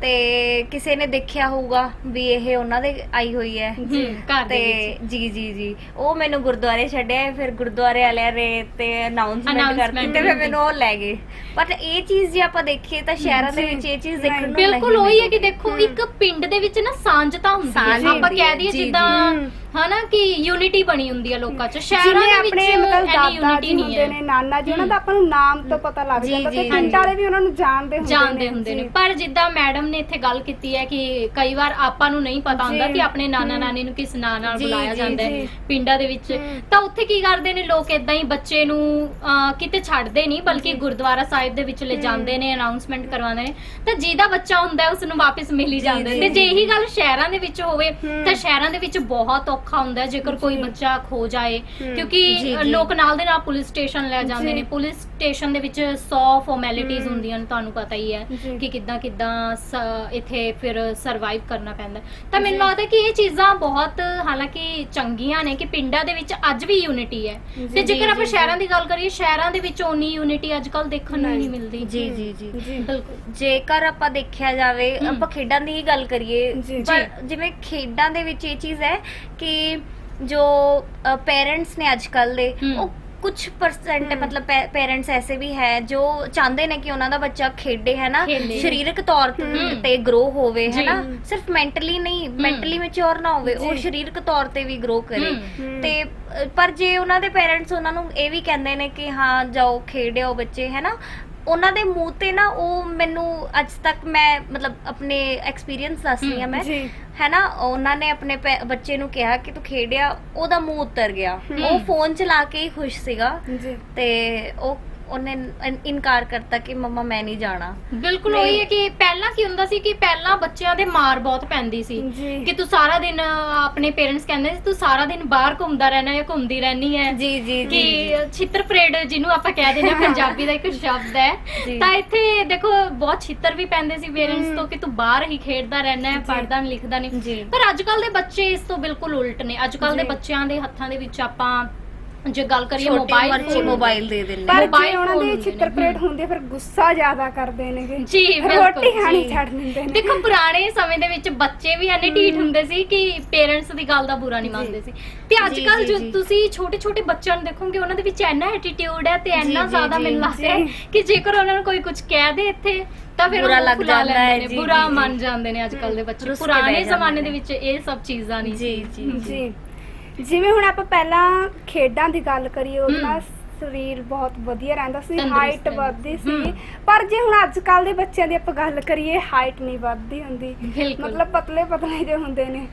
ਤੇ ਕਿਸੇ ਨੇ ਦੇਖਿਆ ਹੋਊਗਾ ਵੀ ਇਹ ਉਹਨਾਂ ਦੇ ਆਈ ਹੋਈ ਹੈ ਜੀ ਘਰ ਦੇ ਤੇ ਵਿੱਚ ਜੀ ਜੀ ਜੀ ਉਹ ਮੈਨੂੰ ਗੁਰਦੁਆਰੇ ਛੱਡਿਆ ਫਿਰ ਗੁਰਦੁਆਰੇ ਵਾਲਿਆਂ ਨੇ ਤੇ ਅਨਾਉਂਸਮੈਂਟ Announcement ਕਰਤੀ ਤੇ ਫਿਰ ਕੀਤੀ। ਮੈਨੂੰ ਉਹ ਲੈ ਗਏ ਪਰ ਇਹ ਚੀਜ਼ ਜੇ ਆਪਾਂ ਦੇਖੀਏ ਤਾਂ ਸ਼ਹਿਰਾਂ ਦੇ। ਵਿੱਚ ਇਹ ਚੀਜ਼ ਦੇਖਣ ਨੂੰ ਬਿਲਕੁਲ ਉਹੀ ਹੈ ਕਿ। ਦੇਖੋ। ਇੱਕ ਪਿੰਡ ਦੇ ਵਿੱਚ ਨਾ ਸਾਂਝਤਾ ਹੁੰਦੀ ਸਾਂਝ ਹੈ ਆਪਾਂ ਹੁੰਦੀ ਹੈ, ਕਹਿ ਦਈਏ ਜੀ। ਜਿੱਦਾਂ। ਹਨਾ ਕਿ ਯੂਨਿਟੀ ਬਣੀ ਹੁੰਦੀ ਹੈ ਲੋਕਾਂ 'ਚ ਸ਼ਹਿਰਾਂ ਜਿਵੇਂ ਦੇ ਵਿੱਚ ਆਪਣੇ ਮਤਲਬ ਦਾਦਾ ਜੀ ਹੁੰਦੇ ਨੇ ਨਾਨਾ ਜੀ ਉਹਨਾਂ ਦਾ ਆਪਾਂ ਨੂੰ ਨਾਮ ਤੋਂ ਪਤਾ ਲੱਗ ਜੀ, ਜਾਂਦਾ ਤੇ ਜੀ। ਪਿੰਡ ਵਾਲੇ ਵੀ ਉਹਨਾਂ ਨੂੰ ਜਾਣਦੇ ਹੁੰਦੇ ਨੇ ਜਾਣਦੇ ਹੁੰਦੇ ਨੇ ਜੀ। ਪਰ ਜਿੱਦਾਂ ਮੈਡਮ ਨੇ ਇੱਥੇ ਗੱਲ ਕੀਤੀ ਹੈ ਕਿ ਕਈ ਵਾਰ ਆਪਾਂ ਨੂੰ ਨਹੀਂ ਪਤਾ ਹੁੰਦਾ ਜੀ। ਕਿ ਆਪਣੇ ਨਾਨਾ ਹਮ। ਨਾਨੀ ਨੂੰ ਕਿਸ ਨਾਂ ਨਾਲ ਜੀ, ਬੁਲਾਇਆ ਜੀ, ਜਾਂਦਾ ਹੈ ਜੀ। ਪਿੰਡਾਂ ਦੇ ਵਿੱਚ ਹਮ। ਤਾਂ ਉੱਥੇ ਕੀ ਕਰਦੇ ਨੇ ਲੋਕ ਇਦਾਂ ਹੀ ਬੱਚੇ ਨੂੰ ਅਹ, ਕਿਤੇ ਛੱਡਦੇ ਨਹੀਂ ਬਲਕਿ ਗੁਰਦੁਆਰਾ ਸਾਹਿਬ ਦੇ ਵਿੱਚ ਲੈ ਹਮ। ਜਾਂਦੇ ਨੇ ਅਨਾਉਂਸਮੈਂਟ ਕਰਵਾਉਂਦੇ ਨੇ ਤਾਂ ਜਿਹਦਾ ਬੱਚਾ ਹੁੰਦਾ ਹੈ ਉਸ ਨੂੰ ਵਾਪਸ ਮਿਲ ਹੀ ਜੀ, ਜਾਂਦੇ ਜੀ, ਤੇ ਜੇ ਜੀ। ਇਹੀ ਗੱਲ ਸ਼ਹਿਰਾਂ ਦੇ ਵਿੱਚ ਹੋਵੇ ਹਮ। ਤਾਂ ਸ਼ਹਿਰਾਂ ਦੇ ਵਿੱਚ ਬਹੁਤ ਔਖਾ ਹੁੰਦਾ ਹੈ ਜੇਕਰ ਕੋਈ। ਬੱਚਾ ਖੋ ਜਾਏ। ਕਿਉਂਕਿ। ਲੋਕ ਨਾਲ ਦੇ ਨਾਲ ਪੁਲਿਸ ਸਟੇਸ਼ਨ ਲੈ ਜਾਂਦੇ। ਨੇ ਪੁਲਿਸ ਸਟੇਸ਼ਨ ਦੇ ਵਿੱਚ 100 ਫਾਰਮੈਲਿਟੀਆਂ। ਹੁੰਦੀਆਂ ਨੇ ਤੁਹਾਨੂੰ ਪਤਾ ਹੀ ਹੈ। ਕਿ ਕਿੱਦਾਂ ਕਿੱਦਾਂ ਇੱਥੇ ਫਿਰ ਸਰਵਾਈਵ ਕਰਨਾ ਪੈਂਦਾ ਤਾਂ। ਮੈਨੂੰ ਲੱਗਦਾ ਕਿ ਇਹ ਚੀਜ਼ਾਂ ਬਹੁਤ ਹਾਲਾਂਕਿ ਚੰਗੀਆਂ ਨੇ ਕਿ ਪਿੰਡਾਂ ਦੇ ਵਿੱਚ ਅੱਜ ਵੀ ਯੂਨਿਟੀ ਹੈ ਤੇ ਜੇਕਰ ਆਪਾਂ। ਸ਼ਹਿਰਾਂ ਦੀ ਗੱਲ ਕਰੀਏ ਸ਼ਹਿਰਾਂ ਦੇ ਵਿੱਚ ਓਨੀ ਯੂਨਿਟੀ ਅੱਜ ਕੱਲ ਦੇਖਣ ਨੂੰ ਨਹੀਂ। ਮਿਲਦੀ ਜੀ ਜੀ ਜੀ ਬਿਲਕੁਲ ਜੇਕਰ ਆਪਾਂ ਦੇਖਿਆ ਜਾਵੇ। ਆਪਾਂ ਖੇਡਾਂ ਦੀ ਹੀ ਗੱਲ ਕਰੀਏ ਪਰ। ਜਿਵੇਂ ਖੇਡਾਂ ਦੇ ਵਿੱਚ ਇਹ ਚੀਜ਼ ਹੈ ਕਿ ਜੋ ਪੇਰੈਂਟਸ ਨੇ ਅੱਜ ਕੱਲ ਦੇ। ਉਹ ਕੁਝ ਪਰਸੈਂਟ। ਮਤਲਬ ਪੇਰੈਂਟਸ ਐਸੇ ਵੀ ਹੈ ਜੋ ਚਾਹੁੰਦੇ ਨੇ ਕਿ ਉਹਨਾਂ ਦਾ ਬੱਚਾ ਖੇਡੇ ਹੈ ਨਾ। ਸਰੀਰਕ ਤੌਰ ਤੇ- ਗਰੋ ਹੋਵੇ ਹੈ। ਨਾ ਸਿਰਫ ਮੈਂਟਲੀ ਨਹੀਂ ਮੈਂਟਲੀ ਮੈਚੁਰ ਨਾ ਹੋਵੇ ਉਹ। ਸਰੀਰਕ ਤੌਰ ਤੇ ਵੀ ਗਰੋ ਕਰੇ। ਤੇ ਪਰ ਜੇ ਉਹਨਾਂ ਦੇ ਪੇਰੈਂਟਸ ਉਹਨਾਂ ਨੂੰ ਇਹ ਵੀ ਕਹਿੰਦੇ ਨੇ ਕਿ ਹਾਂ ਜਾਓ ਖੇਡਿਓ ਬੱਚੇ ਹੈ ਨਾ ਉਹਨਾਂ ਦੇ ਮੂੰਹ ਤੇ ਨਾ ਉਹ ਮੈਨੂੰ ਅੱਜ ਤੱਕ ਮੈਂ ਮਤਲਬ ਆਪਣੇ ਐਕਸਪੀਰੀਅੰਸ ਦੱਸ ਰਹੀ ਹਾਂ ਮੈਂ। ਜੀ। ਹੈ ਨਾ ਉਹਨਾਂ ਨੇ ਆਪਣੇ ਪੈ- ਬੱਚੇ ਨੂੰ ਕਿਹਾ ਕਿ ਤੂੰ ਖੇਡਿਆ ਉਹਦਾ ਮੂੰਹ ਉਤਰ ਗਿਆ। ਉਹ ਫੋਨ ਚਲਾ ਕੇ ਹੀ ਖੁਸ਼ ਸੀਗਾ। ਜੀ। ਤੇ ਉਹ ਉਹਨੇ ਇਨ- ਇਨਕਾਰ ਕਰਤਾ ਕਿ ਮੰਮਾ ਮੈਂ ਨਹੀਂ ਜਾਣਾ ਬਿਲਕੁਲ ਨਹੀਂ। ਉਹੀ ਹੈ ਕਿ ਪਹਿਲਾਂ ਕੀ ਹੁੰਦਾ ਸੀ ਕਿ ਪਹਿਲਾਂ ਬੱਚਿਆਂ ਦੇ ਮਾਰ ਬਹੁਤ ਪੈਂਦੀ ਸੀ ਜੀ ਕਿ ਤੂੰ ਸਾਰਾ ਦਿਨ ਅਹ, ਆਪਣੇ ਪੇਰੈਂਟਸ ਕਹਿੰਦੇ ਸੀ ਤੂੰ ਸਾਰਾ ਦਿਨ ਬਾਹਰ ਘੁੰਮਦਾ ਰਹਿਣਾ ਹੈ ਘੁੰਮਦੀ ਰਹਿਣੀ ਹੈ ਜੀ ਜੀ ਕਿ ਛਿੱਤਰ ਪਰੇਡ ਜਿਹਨੂੰ ਆਪਾਂ ਕਹਿ ਦਿੰਦੇ ਹਾਂ [laughs] ਪੰਜਾਬੀ ਦਾ ਇੱਕ ਸ਼ਬਦ ਹੈ ਜੀ। ਤਾਂ ਇੱਥੇ ਦੇਖੋ ਬਹੁਤ ਛਿੱਤਰ ਵੀ ਪੈਂਦੇ ਸੀ ਪੇਰੈਂਟਸ ਹਮ। ਤੋਂ ਕਿ ਤੂੰ ਬਾਹਰ ਹੀ ਖੇਡਦਾ ਰਹਿਣਾ ਹੈ ਜੀ। ਪੜ੍ਹਦਾ ਨਹੀਂ ਲਿਖਦਾ ਨਹੀਂ ਜੀ ਪਰ ਅੱਜ ਕੱਲ ਦੇ ਬੱਚੇ ਇਸ ਤੋਂ ਬਿਲਕੁਲ ਉਲਟ ਨੇ ਅੱਜ ਕੱਲ ਦੇ ਜੀ। ਬੱਚਿਆਂ ਦੇ ਹੱਥਾਂ ਦੇ ਵਿੱਚ ਆਪਾਂ ਜੇ ਗੱਲ ਕਰੀਏ ਛੋਟੀ ਮੋਬਾਈਲ 'ਚ ਫੋਨ ਮੋਬਾਈਲ ਦੇ ਦਿੰਦੇ ਪਰ Mobile ਜੇ ਉਹਨਾਂ phone ਦੀ ਹੁੰਦੇ ਚਿੱਤਰ ਨੇ। ਪਰੇਡ ਹੁੰਦੀ ਫਿਰ ਗੁੱਸਾ ਜ਼ਿਆਦਾ ਕਰਦੇ ਨੇਗੇ ਜੀ ਬਿਲਕੁਲ ਰੋਟੀ ਖਾਣੀ ਜੀ। ਛੱਡ ਦਿੰਦੇ ਨੇ ਦੇਖੋ ਪੁਰਾਣੇ ਸਮੇਂ ਦੇ ਵਿੱਚ ਬੱਚੇ ਵੀ ਇੰਨੇ ਢੀਠ ਹੁੰਦੇ ਸੀ ਕਿ ਪੇਰੈਂਟਸ ਦੀ ਗੱਲ ਦਾ ਬੁਰਾ ਨਹੀਂ। ਮੰਨਦੇ ਸੀ ਤੇ ਅੱਜ ਜੀ, ਕੱਲ ਜੀ, ਜੋ ਜੀ। ਤੁਸੀਂ ਛੋਟੇ ਛੋਟੇ ਬੱਚਿਆਂ ਨੂੰ ਦੇਖੋਗੇ ਉਹਨਾਂ ਦੇ ਵਿੱਚ ਇੰਨਾ ਐਟੀਟਿਊਡ ਹੈ ਤੇ ਜੀ, ਜ਼ਿਆਦਾ ਜੀ, ਮੈਨੂੰ ਲੱਗਦਾ ਹੈ ਜੀ। ਕਿ ਜੇਕਰ ਉਹਨਾਂ ਨੂੰ ਕੋਈ ਕੁਝ ਕਹਿ ਦੇ ਇੱਥੇ ਤਾਂ ਫਿਰ ਬੁਰਾ ਉਹ ਲੱਗ ਫੁਲਾ ਜਾਂਦਾ ਹੈ, ਲੈਂਦੇ ਨੇ ਜੀ, ਬੁਰਾ ਜੀ, ਜੀ। ਮੰਨ ਜਾਂਦੇ ਨੇ ਅੱਜ ਕੱਲ ਦੇ ਬੱਚੇ ਰੁੱਸ ਕੇ ਪੁਰਾਣੇ ਜਾਂਦੇ ਜ਼ਮਾਨੇ ਦੇ ਨੇ। ਵਿੱਚ ਇਹ ਸਭ ਚੀਜ਼ਾਂ ਨਹੀਂ ਸੀ ਜੀ ਜੀ ਜੀ ਜਿਵੇਂ ਹੁਣ ਆਪਾਂ ਪਹਿਲਾਂ ਖੇਡਾਂ ਦੀ ਗੱਲ ਕਰੀਏ ਉਹਦੇ। ਨਾਲ ਸਰੀਰ ਬਹੁਤ ਵਧੀਆ ਰਹਿੰਦਾ ਸੀ ਹਾਈਟ। ਵੱਧਦੀ ਸੀ। ਪਰ ਜੇ ਹੁਣ ਅੱਜ ਕੱਲ ਦੇ ਬੱਚਿਆਂ ਦੀ ਆਪਾਂ ਗੱਲ ਕਰੀਏ ਹਾਈਟ ਨਹੀਂ ਵੱਧਦੀ ਹੁੰਦੀ ਬਿਲਕੁਲ ਮਤਲਬ ਪਤਲੇ ਪਤਲੇ ਜਿਹੇ ਹੁੰਦੇ ਨੇ